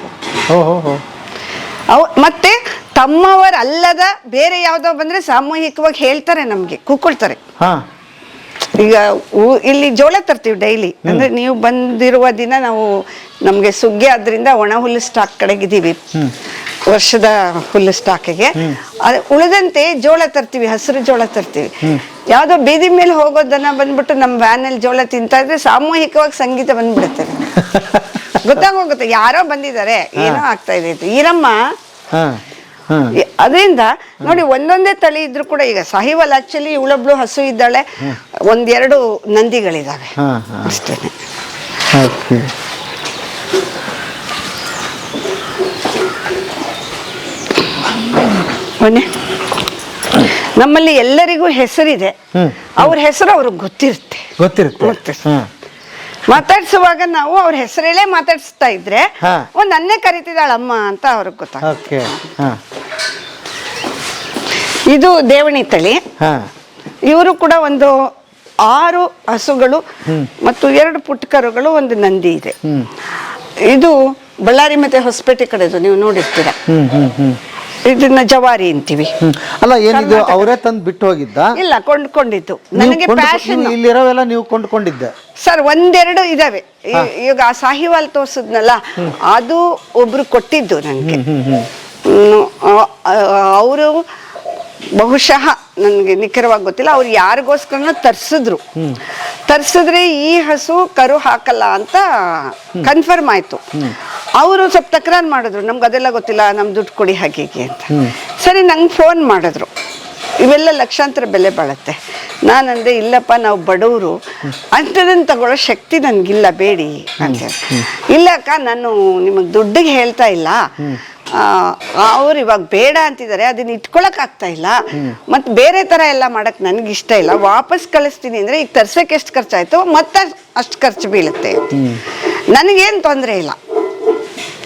ಅವ್ ಮತ್ತೆ ತಮ್ಮವರಲ್ಲದ ಬೇರೆ ಯಾವ್ದೋ ಬಂದ್ರೆ ಸಾಮೂಹಿಕವಾಗಿ ಹೇಳ್ತಾರೆ ನಮ್ಗೆ ಕೂಕೊಳ್ತಾರೆ ಈಗ ಇಲ್ಲಿ ಜೋಳ ತರ್ತೀವಿ ಡೈಲಿ ಅಂದ್ರೆ ನೀವು ಬಂದಿರುವ ದಿನ ನಾವು ನಮ್ಗೆ ಸುಗ್ಗಿ ಆದ್ರಿಂದ ಒಣ ಹುಲ್ಲು ಸ್ಟಾಕ್ ಕಡೆಗಿದ್ದೀವಿ ವರ್ಷದ ಹುಲ್ಲು ಸ್ಟಾಕಿಗೆ ಅದ್ ಉಳಿದಂತೆ ಜೋಳ ತರ್ತೀವಿ ಹಸಿರು ಜೋಳ ತರ್ತೀವಿ. ಯಾವ್ದೋ ಬೀದಿ ಮೇಲೆ ಹೋಗೋದನ್ನ ಬಂದ್ಬಿಟ್ಟು ನಮ್ಮ ವ್ಯಾನಲ್ಲಿ ಜೋಳ ತಿಂತಾ ಇದ್ರೆ ಸಾಮೂಹಿಕವಾಗಿ ಸಂಗೀತ ಬಂದ್ಬಿಡುತ್ತೆ. ಗೊತ್ತಾಗೋಗುತ್ತೆ ಯಾರೋ ಬಂದಿದ್ದಾರೆ ಏನೋ ಆಗ್ತಾ ಇದೆ. ಈರಮ್ಮ ಅದರಿಂದ ನೋಡಿ ಒಂದೊಂದೇ ತಳಿ ಇದ್ರು ಕೂಡ ಈಗ ಸಾಹಿವಾಲ್ ಆಕ್ಚುಲಿ ಇವಳೊಬ್ಳು ಹಸು ಇದ್ದಾಳೆ. ಒಂದೆರಡು ನಂದಿಗಳಿದಾವೆ. ಅಷ್ಟೇ. ಮೊನ್ನೆ ನಮ್ಮಲ್ಲಿ ಎಲ್ಲರಿಗೂ ಹೆಸರಿದೆ. ಅವ್ರ ಹೆಸರು ಅವ್ರಿಗೆ ಗೊತ್ತಿರುತ್ತೆ. ಗೊತ್ತಿರುತ್ತೆ. ಮಾತಾಡ್ಸುವಾಗ ನಾವು ಅವ್ರ ಹೆಸರಲ್ಲೇ ಮಾತಾಡಿಸ್ತಾ ಇದ್ರೆ ಹಾ. ಒಂದ್ ನನ್ನೇ ಕರಿತಿದ್ದಾಳಮ್ಮ ಅಂತ ಅವ್ರಿಗೆ ಗೊತ್ತಾಗ ಓಕೆ. ಹಾ. ಇದು ದೇವಣಿ ತಳಿ. ಹಾ. ಇವರು ಕೂಡ ಒಂದು ಆರು ಹಸುಗಳು ಮತ್ತು ಎರಡು ಪುಟ್ಕರುಗಳು ಒಂದು ನಂದಿ ಇದೆ. ಇದು ಬಳ್ಳಾರಿ ಮತ್ತೆ ಹೊಸಪೇಟೆ ಕಡೆದು ನೀವು ನೋಡಿರ್ತೀರ. ಇದನ್ನ ಜವಾರಿ ಅಂತೀವಿ. ಅಲ್ಲ ಏನಿದು? ಅವರೇ ತಂದು ಬಿಟ್ಟು ಹೋಗಿದ್ದ? ಇಲ್ಲ ಕೊಂಡ್ಕೊಂಡಿದ್ದು. ನನಗೆ ಪ್ಯಾಶನ್ ಪ್ಯಾಷನ್ ಇಲ್ಲಿರೋವೆಲ್ಲ ನೀವು ಕೊಂಡ್ಕೊಂಡಿದ್ದೆ. ಸರ್ ಒಂದೆರಡು ಇದಾವೆ. ಈಗ ಆ ಸಾಹಿವಾಲ್ ತೋರ್ಸಿದ್ನಲ್ಲ ಅದು ಒಬ್ರು ಕೊಟ್ಟಿದ್ದು ನನಗೆ. ಅವರು ಬಹುಶಃ ನನಗೆ ನಿಖರವಾಗಿ ಗೊತ್ತಿಲ್ಲ. ಅವ್ರು ಯಾರಿಗೋಸ್ಕರ ತರ್ಸಿದ್ರು. ತರ್ಸಿದ್ರೆ ಈ ಹಸು ಕರು ಹಾಕಲ್ಲ ಅಂತ ಕನ್ಫರ್ಮ್ ಆಯ್ತು. ಅವರು ಸ್ವಲ್ಪ ತಕರಾರು ಮಾಡಿದ್ರು. ನಮ್ಗೆ ಅದೆಲ್ಲ ಗೊತ್ತಿಲ್ಲ ನಮ್ ದುಡ್ಡು ಕೊಡಿ ಹಾಗೆ ಹೀಗೆ ಅಂತ. ಸರಿ ನಂಗೆ ಫೋನ್ ಮಾಡಿದ್ರು. ಇವೆಲ್ಲ ಲಕ್ಷಾಂತರ ಬೆಲೆ ಬಾಳತ್ತೆ. ನಾನಂದೆ ಇಲ್ಲಪ್ಪ ನಾವು ಬಡವರು. ಅಂಥದನ್ನು ತಗೊಳ್ಳೋ ಶಕ್ತಿ ನನಗಿಲ್ಲ ಬೇಡಿ ಅಂತ ಇಲ್ಲ ಅಕ್ಕ ನಾನು ನಿಮಗೆ ದುಡ್ಡಿಗೆ ಹೇಳ್ತಾ ಇಲ್ಲ. ಅವ್ರು ಇವಾಗ ಬೇಡ ಅಂತಿದ್ದಾರೆ, ಅದನ್ನ ಇಟ್ಕೊಳಕ್ ಆಗ್ತಾ ಇಲ್ಲ. ಮತ್ತೆ ಬೇರೆ ತರ ಎಲ್ಲ ಮಾಡಕ್ ನನ್ಗೆ ಇಷ್ಟ ಇಲ್ಲ. ವಾಪಸ್ ಕಳಿಸ್ತೀನಿ ಅಂದ್ರೆ ಈಗ ತರ್ಸಕ್ಕೆ ಎಷ್ಟು ಖರ್ಚಾಯ್ತು ಮತ್ತೆ ಅಷ್ಟು ಖರ್ಚು ಬೀಳುತ್ತೆ. ನನಗೇನು ತೊಂದರೆ ಇಲ್ಲ.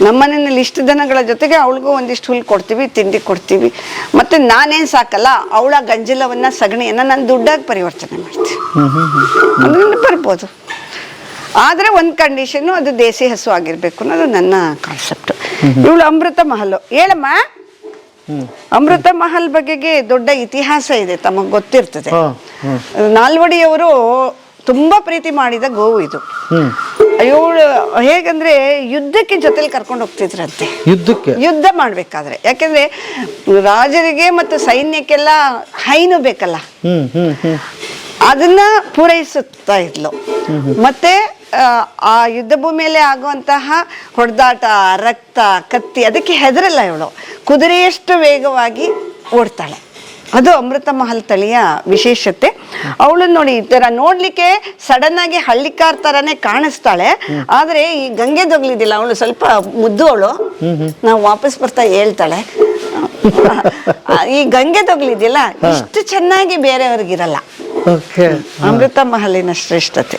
ನಮ್ಮ ಮನೆಯಲ್ಲಿ ಇಷ್ಟು ದನಗಳ ಜೊತೆಗೆ ಅವಳಿಗೂ ಒಂದಿಷ್ಟು ಹುಲ್ಲು ಕೊಡ್ತೀವಿ, ತಿಂಡಿ ಕೊಡ್ತೀವಿ. ಮತ್ತೆ ನಾನೇನು ಸಾಕಲ್ಲ, ಅವಳ ಗಂಜಲವನ್ನ, ಸಗಣಿಯನ್ನ ನಾನು ದುಡ್ಡಾಗಿ ಪರಿವರ್ತನೆ ಮಾಡ್ತೀನಿ. ಬರ್ಬೋದು. ಆದರೆ ಒಂದು ಕಂಡೀಷನ್ನು ಅದು ದೇಸಿ ಹಸು ಆಗಿರ್ಬೇಕು ಅನ್ನೋದು ನನ್ನ ಕಾನ್ಸೆಪ್ಟ್ ಇವಳು ಅಮೃತ ಮಹಲ್. ಹೇಳಮ್ಮ? ಅಮೃತ ಮಹಲ್ ಬಗೆಗೆ ದೊಡ್ಡ ಇತಿಹಾಸ ಇದೆ ತಮಗೆ ಗೊತ್ತಿರ್ತದೆ. ನಾಲ್ವಡಿಯವರು ತುಂಬಾ ಪ್ರೀತಿ ಮಾಡಿದ ಗೋವು ಇದು. ಇವಳು ಹೇಗಂದ್ರೆ ಯುದ್ಧಕ್ಕೆ ಜೊತೆಲಿ ಕರ್ಕೊಂಡು ಹೋಗ್ತಿದ್ರಂತೆ. ಯುದ್ಧಕ್ಕೆ? ಯುದ್ಧ ಮಾಡ್ಬೇಕಾದ್ರೆ. ಯಾಕೆಂದ್ರೆ ರಾಜರಿಗೆ ಮತ್ತು ಸೈನ್ಯಕ್ಕೆಲ್ಲ ಹೈನು ಬೇಕಲ್ಲ. ಅದನ್ನ ಪೂರೈಸುತ್ತಾ ಇದ್ಲು. ಮತ್ತೆ ಆ ಯುದ್ಧ ಭೂಮಿಯಲ್ಲಿ ಆಗುವಂತಹ ಹೊಡೆದಾಟ ರಕ್ತ ಕತ್ತಿ ಅದಕ್ಕೆ ಹೆದರಲ್ಲ ಇವಳು. ಕುದುರೆಯಷ್ಟು ವೇಗವಾಗಿ ಓಡ್ತಾಳೆ. ಅದು ಅಮೃತ ಮಹಲ್ ತಳಿಯ ವಿಶೇಷತೆ. ಅವಳು ನೋಡಿ ಈ ತರ ನೋಡ್ಲಿಕ್ಕೆ ಸಡನ್ ಆಗಿ ಹಳ್ಳಿಕಾರ್ ತರಾನೇ ಕಾಣಿಸ್ತಾಳೆ. ಆದ್ರೆ ಈ ಗಂಗೆ ದೊಗ್ಲಿದಿಲ್ಲ ಅವಳು ಸ್ವಲ್ಪ ಮುದ್ದು ಅವಳು. ನಾವು ವಾಪಸ್ ಬರ್ತಾ ಹೇಳ್ತಾಳೆ. ಈ ಗಂಗೆ ದೊಗ್ಲಿದಿಲ್ಲ ಇಷ್ಟು ಚೆನ್ನಾಗಿ ಬೇರೆಯವ್ರಿಗಿರಲ್ಲ. ಅಮೃತ ಮಹಲಿನ ಶ್ರೇಷ್ಠತೆ.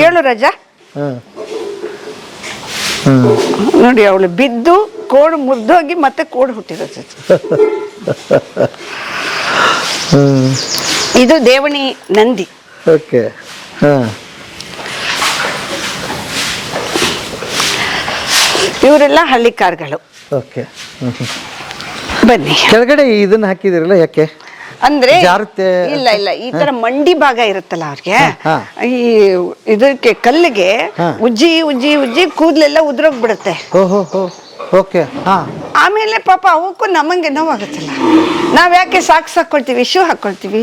ಹೇಳು ರಜಾ. ನೋಡಿ ಅವಳು ಬಿದ್ದು ಕೋಡು ಮುರಿದೋಗಿ ಮತ್ತೆ ಕೋಡು ಹುಟ್ಟಿರುತ್ತೆ. ಇದು ದೇವಣಿ ನಂದಿ. ಓಕೆ. ಹಾ. ಇವರೆಲ್ಲ ಹಳ್ಳಿಕಾರ್ಗಳು. ಓಕೆ. ಬನ್ನಿ. ಕೆಳಗಡೆ ಇದನ್ನ ಹಾಕಿದಿರಲ್ಲ ಯಾಕೆ? ಅಂದ್ರೆ. ಇಲ್ಲ ಇಲ್ಲ ಈ ತರ ಮಂಡಿ ಭಾಗ ಇರುತ್ತಲ್ಲ ಅವ್ರಿಗೆ ಈ ಇದಕ್ಕೆ ಕಲ್ಲಿಗೆ ಉಜ್ಜಿ ಉಜ್ಜಿ ಉಜ್ಜಿ ಕೂದಲೆಲ್ಲ ಉದ್ರೋಗ್ಬಿಡುತ್ತೆ. ಓಕೆ ಆಮೇಲೆ ಪಾಪ ಅವಕ್ಕೂ ನಮಗೆ ನೋವಾಗುತ್ತಲ್ಲ. ನಾವ್ ಯಾಕೆ ಸಾಕ್ಸ್ ಹಾಕೊಳ್ತೀವಿ ಶೂ ಹಾಕೊಳ್ತೀವಿ?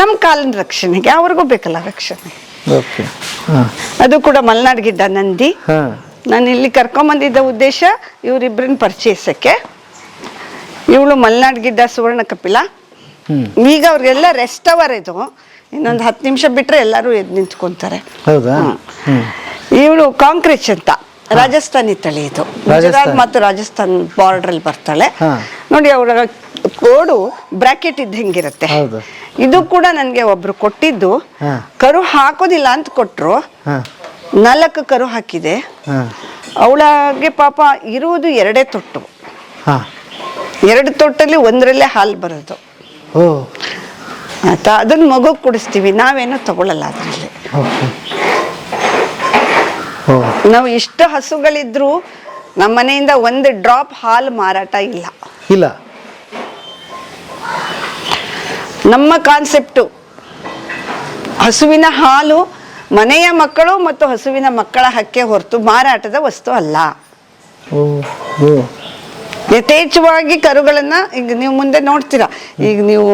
ನಮ್ ಕಾಲಿನ ರಕ್ಷಣೆಗೆ ಅವ್ರಿಗೂ ಬೇಕಲ್ಲ ರಕ್ಷಣೆ. ಅದು ಕೂಡ ಮಲ್ನಾಡ್ಗಿದ್ದ ನಂದಿ. ನಾನು ಇಲ್ಲಿ ಕರ್ಕೊಂಬಂದಿದ್ದ ಉದ್ದೇಶ ಇವರಿಬ್ಬರನ್ನ ಪರಿಚಯಿಸಕ್ಕೆ. ಇವಳು ಮಲ್ನಾಡ್ಗಿದ್ದ ಸುವರ್ಣ ಕಪಿಲ. ಈಗ ಅವ್ರಿಗೆಲ್ಲ ರೆಸ್ಟ್ ಅವರ್ ಇದು. ಇನ್ನೊಂದು ಹತ್ತು ನಿಮಿಷ ಬಿಟ್ರೆ ಎಲ್ಲರೂ ಎದ್ದು ನಿಂತ್ಕೊಂತಾರೆ. ಹೌದಾ? ಇವಳು ಕಾಂಕ್ರೀಚ್ ಅಂತ. ರಾಜಸ್ಥಾನಿ ತಳಿ ಇದು. ಗುಜರಾತ್. ಮತ್ತು ರಾಜಸ್ಥಾನ್ ಬಾರ್ಡರ್ ಅಲ್ಲಿ ಬರ್ತಾಳೆ. ನೋಡಿ ಅವಳ ಕೋಡು ಬ್ರಾಕೆಟ್ ಇದ್ದ ಹೆಂಗಿರುತ್ತೆ. ಇದು ಕೂಡ ನನಗೆ ಒಬ್ರು ಕೊಟ್ಟಿದ್ದು. ಕರು ಹಾಕೋದಿಲ್ಲ ಅಂತ ಕೊಟ್ರು. ನಾಲ್ಕು ಕರು ಹಾಕಿದೆ. ಅವಳಗೆ ಪಾಪ ಇರುವುದು ಎರಡೇ ತೊಟ್ಟು. ಎರಡು ತೊಟ್ಟಲ್ಲಿ ಒಂದರಲ್ಲೇ ಹಾಲು ಬರೋದು. ಓ. ಆಯ್ತಾ ಅದನ್ನ ಮಗು ಕುಡಿಸ್ತೀವಿ. ನಾವೇನು ತಗೊಳ್ಳಲ್ಲ ಅದರಲ್ಲಿ. ನಾವು ಇಷ್ಟು ಹಸುಗಳಿದ್ರು ನಮ್ಮ ಮನೆಯಿಂದ ಒಂದು ಡ್ರಾಪ್ ಹಾಲು ಮಾರಾಟ ಇಲ್ಲ. ಇಲ್ಲ. ನಮ್ಮ ಕಾನ್ಸೆಪ್ಟು. ಹಸುವಿನ ಹಾಲು ಮನೆಯ ಮಕ್ಕಳು ಮತ್ತು ಹಸುವಿನ ಮಕ್ಕಳ ಹಕ್ಕೆ ಹೊರತು ಮಾರಾಟದ ವಸ್ತು ಅಲ್ಲ. ಯಥೇಚ್ಛವಾಗಿ ಕರುಗಳನ್ನ ಈಗ ನೀವು ಮುಂದೆ ನೋಡ್ತೀರಾ. ಈಗ ನೀವು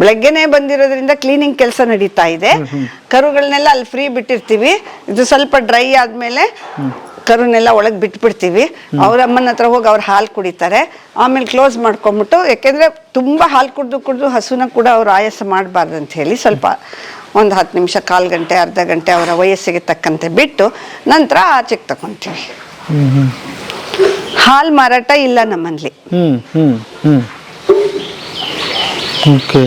ಬೆಳಗ್ಗೆನೆ ಬಂದಿರೋದ್ರಿಂದ ಕ್ಲೀನಿಂಗ್ ಕೆಲಸ ನಡೀತಾ ಇದೆ. ಕರುಗಳನ್ನೆಲ್ಲ ಅಲ್ಲಿ ಫ್ರೀ ಬಿಟ್ಟಿರ್ತೀವಿ. ಇದು ಸ್ವಲ್ಪ ಡ್ರೈ ಆದ್ಮೇಲೆ ಕರುನೆಲ್ಲ ಒಳಗೆ ಬಿಟ್ಬಿಡ್ತೀವಿ. ಅವ್ರ ಅಮ್ಮನ ಹತ್ರ ಹೋಗಿ ಅವ್ರು ಹಾಲು ಕುಡಿತಾರೆ. ಆಮೇಲೆ ಕ್ಲೋಸ್ ಮಾಡ್ಕೊಂಬಿಟ್ಟು ಯಾಕೆಂದ್ರೆ ತುಂಬಾ ಹಾಲು ಕುಡಿದು ಕುಡಿದು ಹಸುನ ಕೂಡ ಅವ್ರು ಆಯಾಸ ಮಾಡಬಾರ್ದು ಅಂತ ಹೇಳಿ ಸ್ವಲ್ಪ ಒಂದು ಹತ್ತು ನಿಮಿಷ ಕಾಲು ಗಂಟೆ ಅರ್ಧ ಗಂಟೆ ಅವರ ವಯಸ್ಸಿಗೆ ತಕ್ಕಂತೆ ಬಿಟ್ಟು ನಂತರ ಆಚೆಗೆ ತಗೊತೀವಿ ಹಾಲು ಮಾರಾಟ ಇಲ್ಲ ನಮ್ಮಲ್ಲಿ. ಹ್ಮ್ ಹ್ಮ್ ಹ್ಮ್. ಓಕೆ.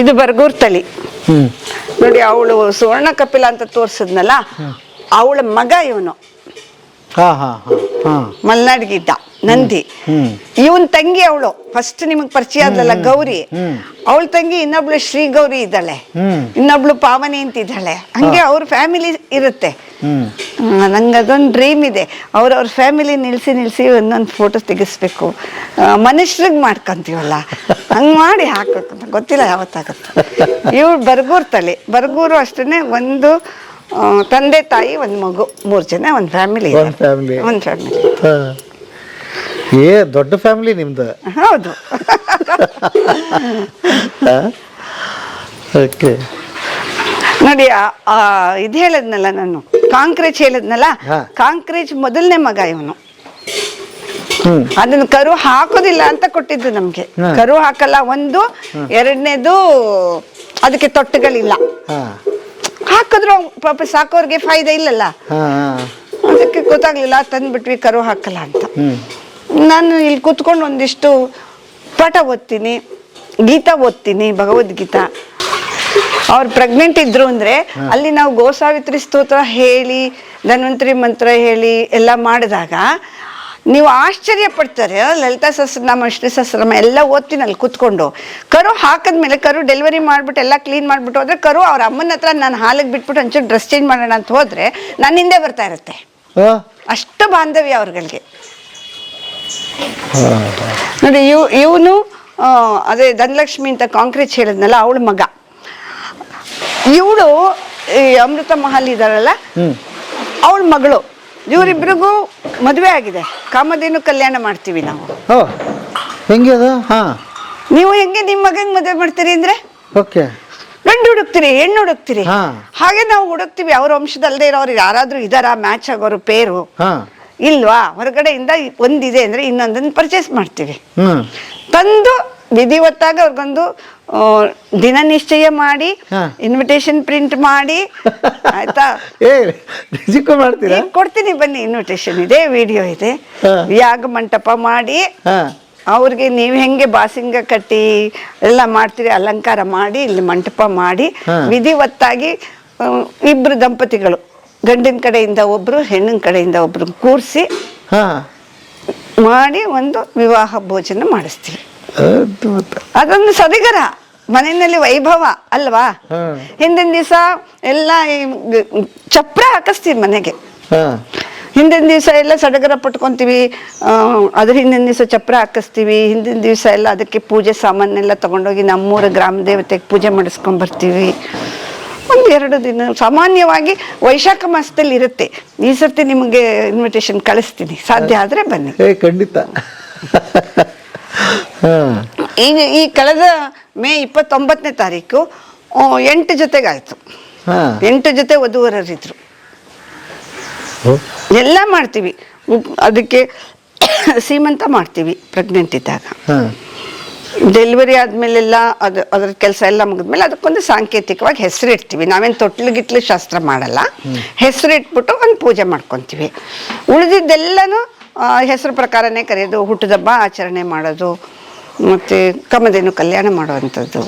ಇದು ಬರ್ಗೂರ್ ತಳಿ. ಹ್ಮ್. ನೋಡಿ ಅವಳು ಸುವರ್ಣ ಕಪಿಲ ಅಂತ ತೋರಿಸಿದ್ನಲ್ಲ ಅವಳ ಮಗ ಇವನು. ಹಾ ಹಾ ಹಾ ಹಾ. ನಂದಿ. ಇವನ್ ತಂಗಿ ಅವಳು ಫಸ್ಟ್ ನಿಮಗ್ ಪರಿಚಯ ಆದ್ಲಲ್ಲ ಗೌರಿ. ಅವಳ ತಂಗಿ ಇನ್ನೊಬ್ಳು ಶ್ರೀ ಗೌರಿ ಇದ್ದಾಳೆ. ಇನ್ನೊಬ್ಳು ಪಾವನಿ ಅಂತ ಇದ್ದಾಳೆ. ಹಂಗೆ ಅವ್ರ ಫ್ಯಾಮಿಲಿ ಇರುತ್ತೆ. ನಂಗೆ ಅದೊಂದು ಡ್ರೀಮ್ ಇದೆ. ಅವ್ರವ್ರ ಫ್ಯಾಮಿಲಿ ನಿಲ್ಸಿ ನಿಲ್ಸಿ ಒಂದೊಂದು ಫೋಟೋ ತೆಗಿಸ್ಬೇಕು. ಮನುಷ್ಯರಿಗೆ ಮಾಡ್ಕೊಂತೀವಲ್ಲ? ಹಂಗೆ ಮಾಡಿ ಹಾಕಬೇಕು ಗೊತ್ತಿಲ್ಲ ಯಾವತ್ತಾಗುತ್ತೆ. ಇವಳು ಬರ್ಗೂರ್ ತಲೆ ಬರ್ಗೂರು ಅಷ್ಟೇ ಒಂದು ತಂದೆ ತಾಯಿ ಒಂದು ಮಗು ಮೂರು ಜನ ಒಂದು ಫ್ಯಾಮಿಲಿ ಒಂದು ಫ್ಯಾಮಿಲಿ ಒಂದು ಫ್ಯಾಮಿಲಿ. ಏ ದೊಡ್ಡ ಫ್ಯಾಮಿಲಿ ನಿಮ್ದು? ಹೌದು. ಓಕೆ. ನೋಡಿ ಇದು ಹೇಳಿದ್ನಲ್ಲ ನಾನು. ಕಾಂಕ್ರೇಜ್ ಹೇಳಿದ್ನಲ್ಲ. ಕಾಂಕ್ರೇಜ್ ಮೊದಲನೇ ಮಗ ಇವನು. ಅದನ್ನ ಕರು ಹಾಕೋದಿಲ್ಲ ಅಂತ ಕೊಟ್ಟಿದ್ದು ನಮ್ಗೆ. ಕರು ಹಾಕಲ್ಲ ಒಂದು ಎರಡನೇದು ಅದಕ್ಕೆ ತೊಟ್ಟುಗಳಿಲ್ಲ. ಹಾಕಿದ್ರು ಪಾಪ ಸಾಕೋರ್ಗೆ ಫಾಯ್ದೆ ಇಲ್ಲಲ್ಲ? ಅದಕ್ಕೆ ಗೊತ್ತಾಗ್ಲಿಲ್ಲ ತಂದ್ಬಿಟ್ವಿ ಕರು ಹಾಕಲ್ಲ ಅಂತ. ನಾನು ಇಲ್ಲಿ ಕೂತ್ಕೊಂಡು ಒಂದಿಷ್ಟು ಪಾಠ ಓದ್ತೀನಿ ಗೀತಾ ಓದ್ತೀನಿ ಭಗವದ್ಗೀತಾ. ಅವ್ರು ಪ್ರೆಗ್ನೆಂಟ್ ಇದ್ರು ಅಂದ್ರೆ ಅಲ್ಲಿ ನಾವು ಗೋಸಾವಿತ್ರಿ ಸ್ತೋತ್ರ ಹೇಳಿ ಧನ್ವಂತರಿ ಮಂತ್ರ ಹೇಳಿ ಎಲ್ಲ ಮಾಡಿದಾಗ ನೀವು ಆಶ್ಚರ್ಯ ಪಡ್ತಾರೆ ಲಲಿತಾ ಸಹಸ್ರನಾಮ ಶ್ರೀ ಸಹಸ್ರನಾಮ ಎಲ್ಲ ಓದ್ತೀನಿ ಅಲ್ಲಿ ಕೂತ್ಕೊಂಡು ಕರು ಹಾಕಿದ್ಮೇಲೆ ಕರು ಡೆಲಿವರಿ ಮಾಡಿಬಿಟ್ಟು ಎಲ್ಲ ಕ್ಲೀನ್ ಮಾಡಿಬಿಟ್ಟು ಹೋದರೆ ಕರು ಅವ್ರ ಅಮ್ಮನ ಹತ್ರ ನಾನು ಹಾಲಿಗೆ ಬಿಟ್ಬಿಟ್ಟು ಒಂಚೂರು ಡ್ರೆಸ್ ಚೇಂಜ್ ಮಾಡೋಣ ಅಂತ ಹೋದರೆ ನನ್ನ ಹಿಂದೆ ಬರ್ತಾ ಇರುತ್ತೆ? ಅಷ್ಟು ಬಾಂಧವ್ಯ ಅವ್ರಗಳಿಗೆ. ನೋಡಿ ಇವ್ ಇವನು ಅದೇ ಧನಲಕ್ಷ್ಮಿ ಅಂತ ಕಾಂಕ್ರೀಟ್ ಹೇಳಿದ್ನಲ್ಲ ಅವಳ ಮಗ. ಇವಳು ಈ ಅಮೃತ ಮಹಲ್ ಇದಾರಲ್ಲ ಹ್ಮ್. ಅವಳ ಮಗಳು. ಇವರಿಬ್ರಿಗೂ ಮದುವೆ ಆಗಿದೆ. ಕಾಮಧೇನು ಕಲ್ಯಾಣ ಮಾಡ್ತೀವಿ ನಾವು. ಓ ಹೆಂಗೆ ಅದು? ಹಾ. ನೀವು ಹೆಂಗೆ ನಿಮ್ಮ ಮಗಂಗೆ ಮದುವೆ ಮಾಡ್ತೀರಿ ಅಂದ್ರೆ? ಓಕೆ. ಗಂಡು ಹುಡುಕ್ತೀರಿ ಹೆಣ್ಣು ಹುಡುಕ್ತೀರಿ. ಹಾ. ಹಾಗೆ ನಾವು ಹುಡುಕ್ತೀವಿ ಅವ್ರ ವಂಶದಲ್ಲದೆ ಇರೋರು ಯಾರಾದ್ರೂ ಇದಾರ ಮ್ಯಾಚ್ ಆಗೋರು ಪೇರು? ಹಾ. ಇಲ್ವಾ? ಹೊರಗಡೆಯಿಂದ ಒಂದಿದೆ ಅಂದ್ರೆ ಇನ್ನೊಂದನ್ನು ಪರ್ಚೇಸ್ ಮಾಡ್ತೀವಿ. ತಂದು ವಿಧಿವತ್ತಾಗಿ ಅವ್ರಿಗೊಂದು ಆ, ದಿನ ನಿಶ್ಚಯ ಮಾಡಿ. ಇನ್ವಿಟೇಷನ್ ಪ್ರಿಂಟ್ ಮಾಡಿ ಆಯ್ತಾ? ಮಾಡ್ತೀರಾ? ಕೊಡ್ತೀನಿ ಬನ್ನಿ ಇನ್ವಿಟೇಷನ್ ಇದೆ ವಿಡಿಯೋ ಇದೆ. ಯಾಗ ಮಂಟಪ ಮಾಡಿ ಅವ್ರಿಗೆ ನೀವು ಹೆಂಗೆ ಬಾಸಿಂಗ ಕಟ್ಟಿ ಎಲ್ಲ ಮಾಡ್ತೀರಿ ಅಲಂಕಾರ ಮಾಡಿ ಇಲ್ಲಿ ಮಂಟಪ ಮಾಡಿ ವಿಧಿ ವಿಧಿವತ್ತಾಗಿ ಆ, ಇಬ್ರು ದಂಪತಿಗಳು ಗಂಡಿನ ಕಡೆಯಿಂದ ಒಬ್ರು ಹೆಣ್ಣಿನ ಕಡೆಯಿಂದ ಒಬ್ರು ಕೂರಿಸಿ ಮಾಡಿ ಒಂದು ವಿವಾಹ ಭೋಜನ ಮಾಡಿಸ್ತೀವಿ. ಅದೊಂದು ಸದಿಗರ ಮನೆಯಲ್ಲಿ ವೈಭವ ಅಲ್ವಾ. ಹಿಂದಿನ ದಿವಸ ಎಲ್ಲ ಚಪ್ರ ಹಾಕಿಸ್ತೀವಿ ಮನೆಗೆ. ಹಿಂದಿನ ದಿವಸ ಎಲ್ಲ ಸಡಗರ ಪಟ್ಕೊಂತೀವಿ ಅದ್ರ ಹಿಂದಿನ ದಿವಸ ಚಪ್ರ ಹಾಕಿಸ್ತೀವಿ ಹಿಂದಿನ ದಿವಸ ಎಲ್ಲ ಅದಕ್ಕೆ ಪೂಜೆ ಸಾಮಾನೆಲ್ಲ ತಗೊಂಡೋಗಿ ನಮ್ಮೂರ ಗ್ರಾಮ ದೇವತೆಗೆ ಪೂಜೆ ಮಾಡಿಸ್ಕೊಂಡ್ ಬರ್ತೀವಿ. ಒಂದು ಎರಡು ದಿನ ಸಾಮಾನ್ಯವಾಗಿ ವೈಶಾಖ ಮಾಸದಲ್ಲಿ ಇರುತ್ತೆ. ಈ ಸರ್ತಿ ನಿಮಗೆ ಇನ್ವಿಟೇಷನ್ ಕಳಿಸ್ತೀನಿ. ಸಾಧ್ಯ ಆದರೆ ಬನ್ನಿ. ಖಂಡಿತ. ಈಗ ಈ ಕಳೆದ ಮೇ ಇಪ್ಪತ್ತೊಂಬತ್ತನೇ ತಾರೀಕು ಎಂಟು ಜೊತೆಗಾಯ್ತು. ಎಂಟು ಜೊತೆ ವಧುವರರಿದ್ರು. ಎಲ್ಲ ಮಾಡ್ತೀವಿ. ಉಪ್- ಅದಕ್ಕೆ ಸೀಮಂತ ಮಾಡ್ತೀವಿ ಪ್ರೆಗ್ನೆಂಟ್ ಇದ್ದಾಗ. ಡೆಲಿವರಿ ಆದಮೇಲೆಲ್ಲ ಅದು ಅದ್ರ ಕೆಲಸ ಎಲ್ಲ ಮುಗಿದ್ಮೇಲೆ ಅದಕ್ಕೊಂದು ಸಾಂಕೇತಿಕವಾಗಿ ಹೆಸರು ಇಡ್ತೀವಿ ನಾವೇನು ತೊಟ್ಲು ಗಿಟ್ಲು ಶಾಸ್ತ್ರ ಮಾಡಲ್ಲ. ಹೆಸರು ಇಟ್ಬಿಟ್ಟು ಒಂದು ಪೂಜೆ ಮಾಡ್ಕೊತೀವಿ. ಉಳಿದಿದ್ದೆಲ್ಲನೂ ಹೆಸರು ಪ್ರಕಾರನೇ ಕರೆಯೋದು ಹುಟ್ಟದಬ್ಬ ಆಚರಣೆ ಮಾಡೋದು ಮತ್ತು ಕಮದೇನು ಕಲ್ಯಾಣ ಮಾಡುವಂಥದ್ದು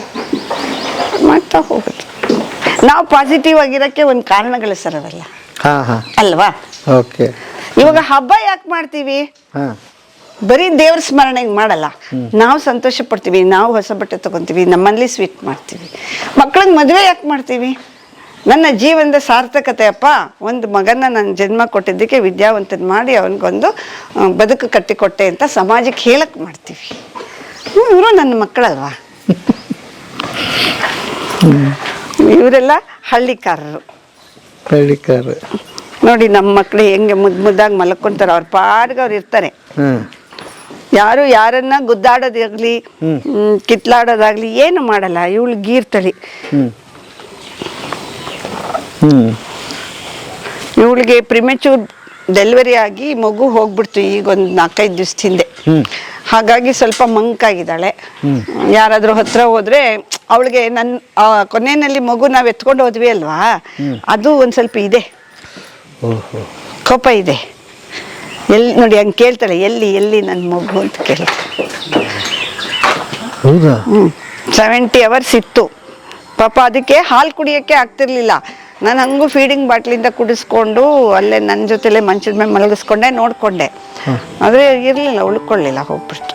ಮಾಡ್ತಾ ಹೋಗೋದು. ನಾವು ಪಾಸಿಟಿವ್ ಆಗಿರೋಕ್ಕೆ ಒಂದು ಕಾರಣಗಳು ಸರ್ ಅವೆಲ್ಲ ಅಲ್ವಾ? ಓಕೆ ಇವಾಗ ಹಬ್ಬ ಯಾಕೆ ಮಾಡ್ತೀವಿ? ಬರೀ ದೇವ್ರ ಸ್ಮರಣೆಗೆ ಮಾಡಲ್ಲ. ನಾವು ಸಂತೋಷ ಪಡ್ತೀವಿ ನಾವು ಹೊಸ ಬಟ್ಟೆ ತಗೊಂತೀವಿ ನಮ್ಮಲ್ಲಿ ಸ್ವೀಟ್ ಮಾಡ್ತೀವಿ. ಮಕ್ಕಳಿಗೆ ಮದುವೆ ಯಾಕೆ ಮಾಡ್ತೀವಿ? ನನ್ನ ಜೀವನದ ಸಾರ್ಥಕತೆ ಅಪ್ಪ ಒಂದು ಮಗನ ನನ್ನ ಜನ್ಮ ಕೊಟ್ಟಿದ್ದಕ್ಕೆ ವಿದ್ಯಾವಂತನ ಮಾಡಿ ಅವನಿಗೊಂದು ಬದುಕು ಕಟ್ಟಿಕೊಟ್ಟೆ ಅಂತ ಸಮಾಜಕ್ಕೆ ಹೇಳಕ್ಕೆ ಮಾಡ್ತೀವಿ. ಇವರು ನನ್ನ ಮಕ್ಕಳಲ್ವಾ? ಇವರೆಲ್ಲ ಹಳ್ಳಿಕಾರರು. ಹಳ್ಳಿಕಾರರು. ನೋಡಿ ನಮ್ಮ ಮಕ್ಕಳು ಹೆಂಗೆ ಮುದ್ದು ಮುದ್ದಾಗಿ ಮಲ್ಕೊಂತಾರೆ ಅವ್ರ ಪಾಡ್ಗೆ ಅವ್ರು ಇರ್ತಾರೆ. ಯಾರು ಯಾರನ್ನ ಗುದ್ದಾಡೋದಾಗ್ಲಿ ಕಿತ್ಲಾಡೋದಾಗ್ಲಿ ಏನು ಮಾಡಲ್ಲ ಇವಳು ಗೀರ್ತಳಿ. ಇವಳಿಗೆ ಪ್ರಿಮೆಚೂರ್ ಡೆಲಿವರಿ ಆಗಿ ಮಗು ಹೋಗ್ಬಿಡ್ತು ಈಗ ಒಂದು ನಾಲ್ಕೈದು ದಿವಸ ಹಿಂದೆ ಹಾಗಾಗಿ ಸ್ವಲ್ಪ ಮಂಕಾಗಿದ್ದಾಳೆ ಯಾರಾದ್ರೂ ಹತ್ರ ಹೋದ್ರೆ ಅವಳಿಗೆ ನನ್ನ ಕೊನೆಯಲ್ಲಿ ಮಗು ನಾವ್ ಎತ್ಕೊಂಡು ಹೋದ್ವಿ ಅಲ್ವಾ? ಅದು ಒಂದ್ ಸ್ವಲ್ಪ ಇದೆ. ಕೋಪ ಇದೆ. ಎಲ್ಲಿ ನೋಡಿ ಹಂಗೆ ಕೇಳ್ತಾಳೆ ಎಲ್ಲಿ ಎಲ್ಲಿ ನನ್ನ ಮಗು ಅಂತ ಕೇಳ್ತಾಳೆ. ಸೆವೆಂಟಿ ಅವರ್ಸ್ ಇತ್ತು. ಪಾಪ ಅದಕ್ಕೆ ಹಾಲು ಕುಡಿಯೋಕ್ಕೆ ಆಗ್ತಿರ್ಲಿಲ್ಲ. ನಾನು ಹಂಗೂ ಫೀಡಿಂಗ್ ಬಾಟ್ಲಿಂದ ಕುಡಿಸ್ಕೊಂಡು ಅಲ್ಲೇ ನನ್ನ ಜೊತೆಲೆ ಮಂಚದ ಮೇಲೆ ಮಲಗಿಸ್ಕೊಂಡೆ ನೋಡಿಕೊಂಡೆ. ಆದರೆ ಇರಲಿಲ್ಲ ಉಳ್ಕೊಳ್ಳಿಲ್ಲ ಹೋಗ್ಬಿಟ್ಟು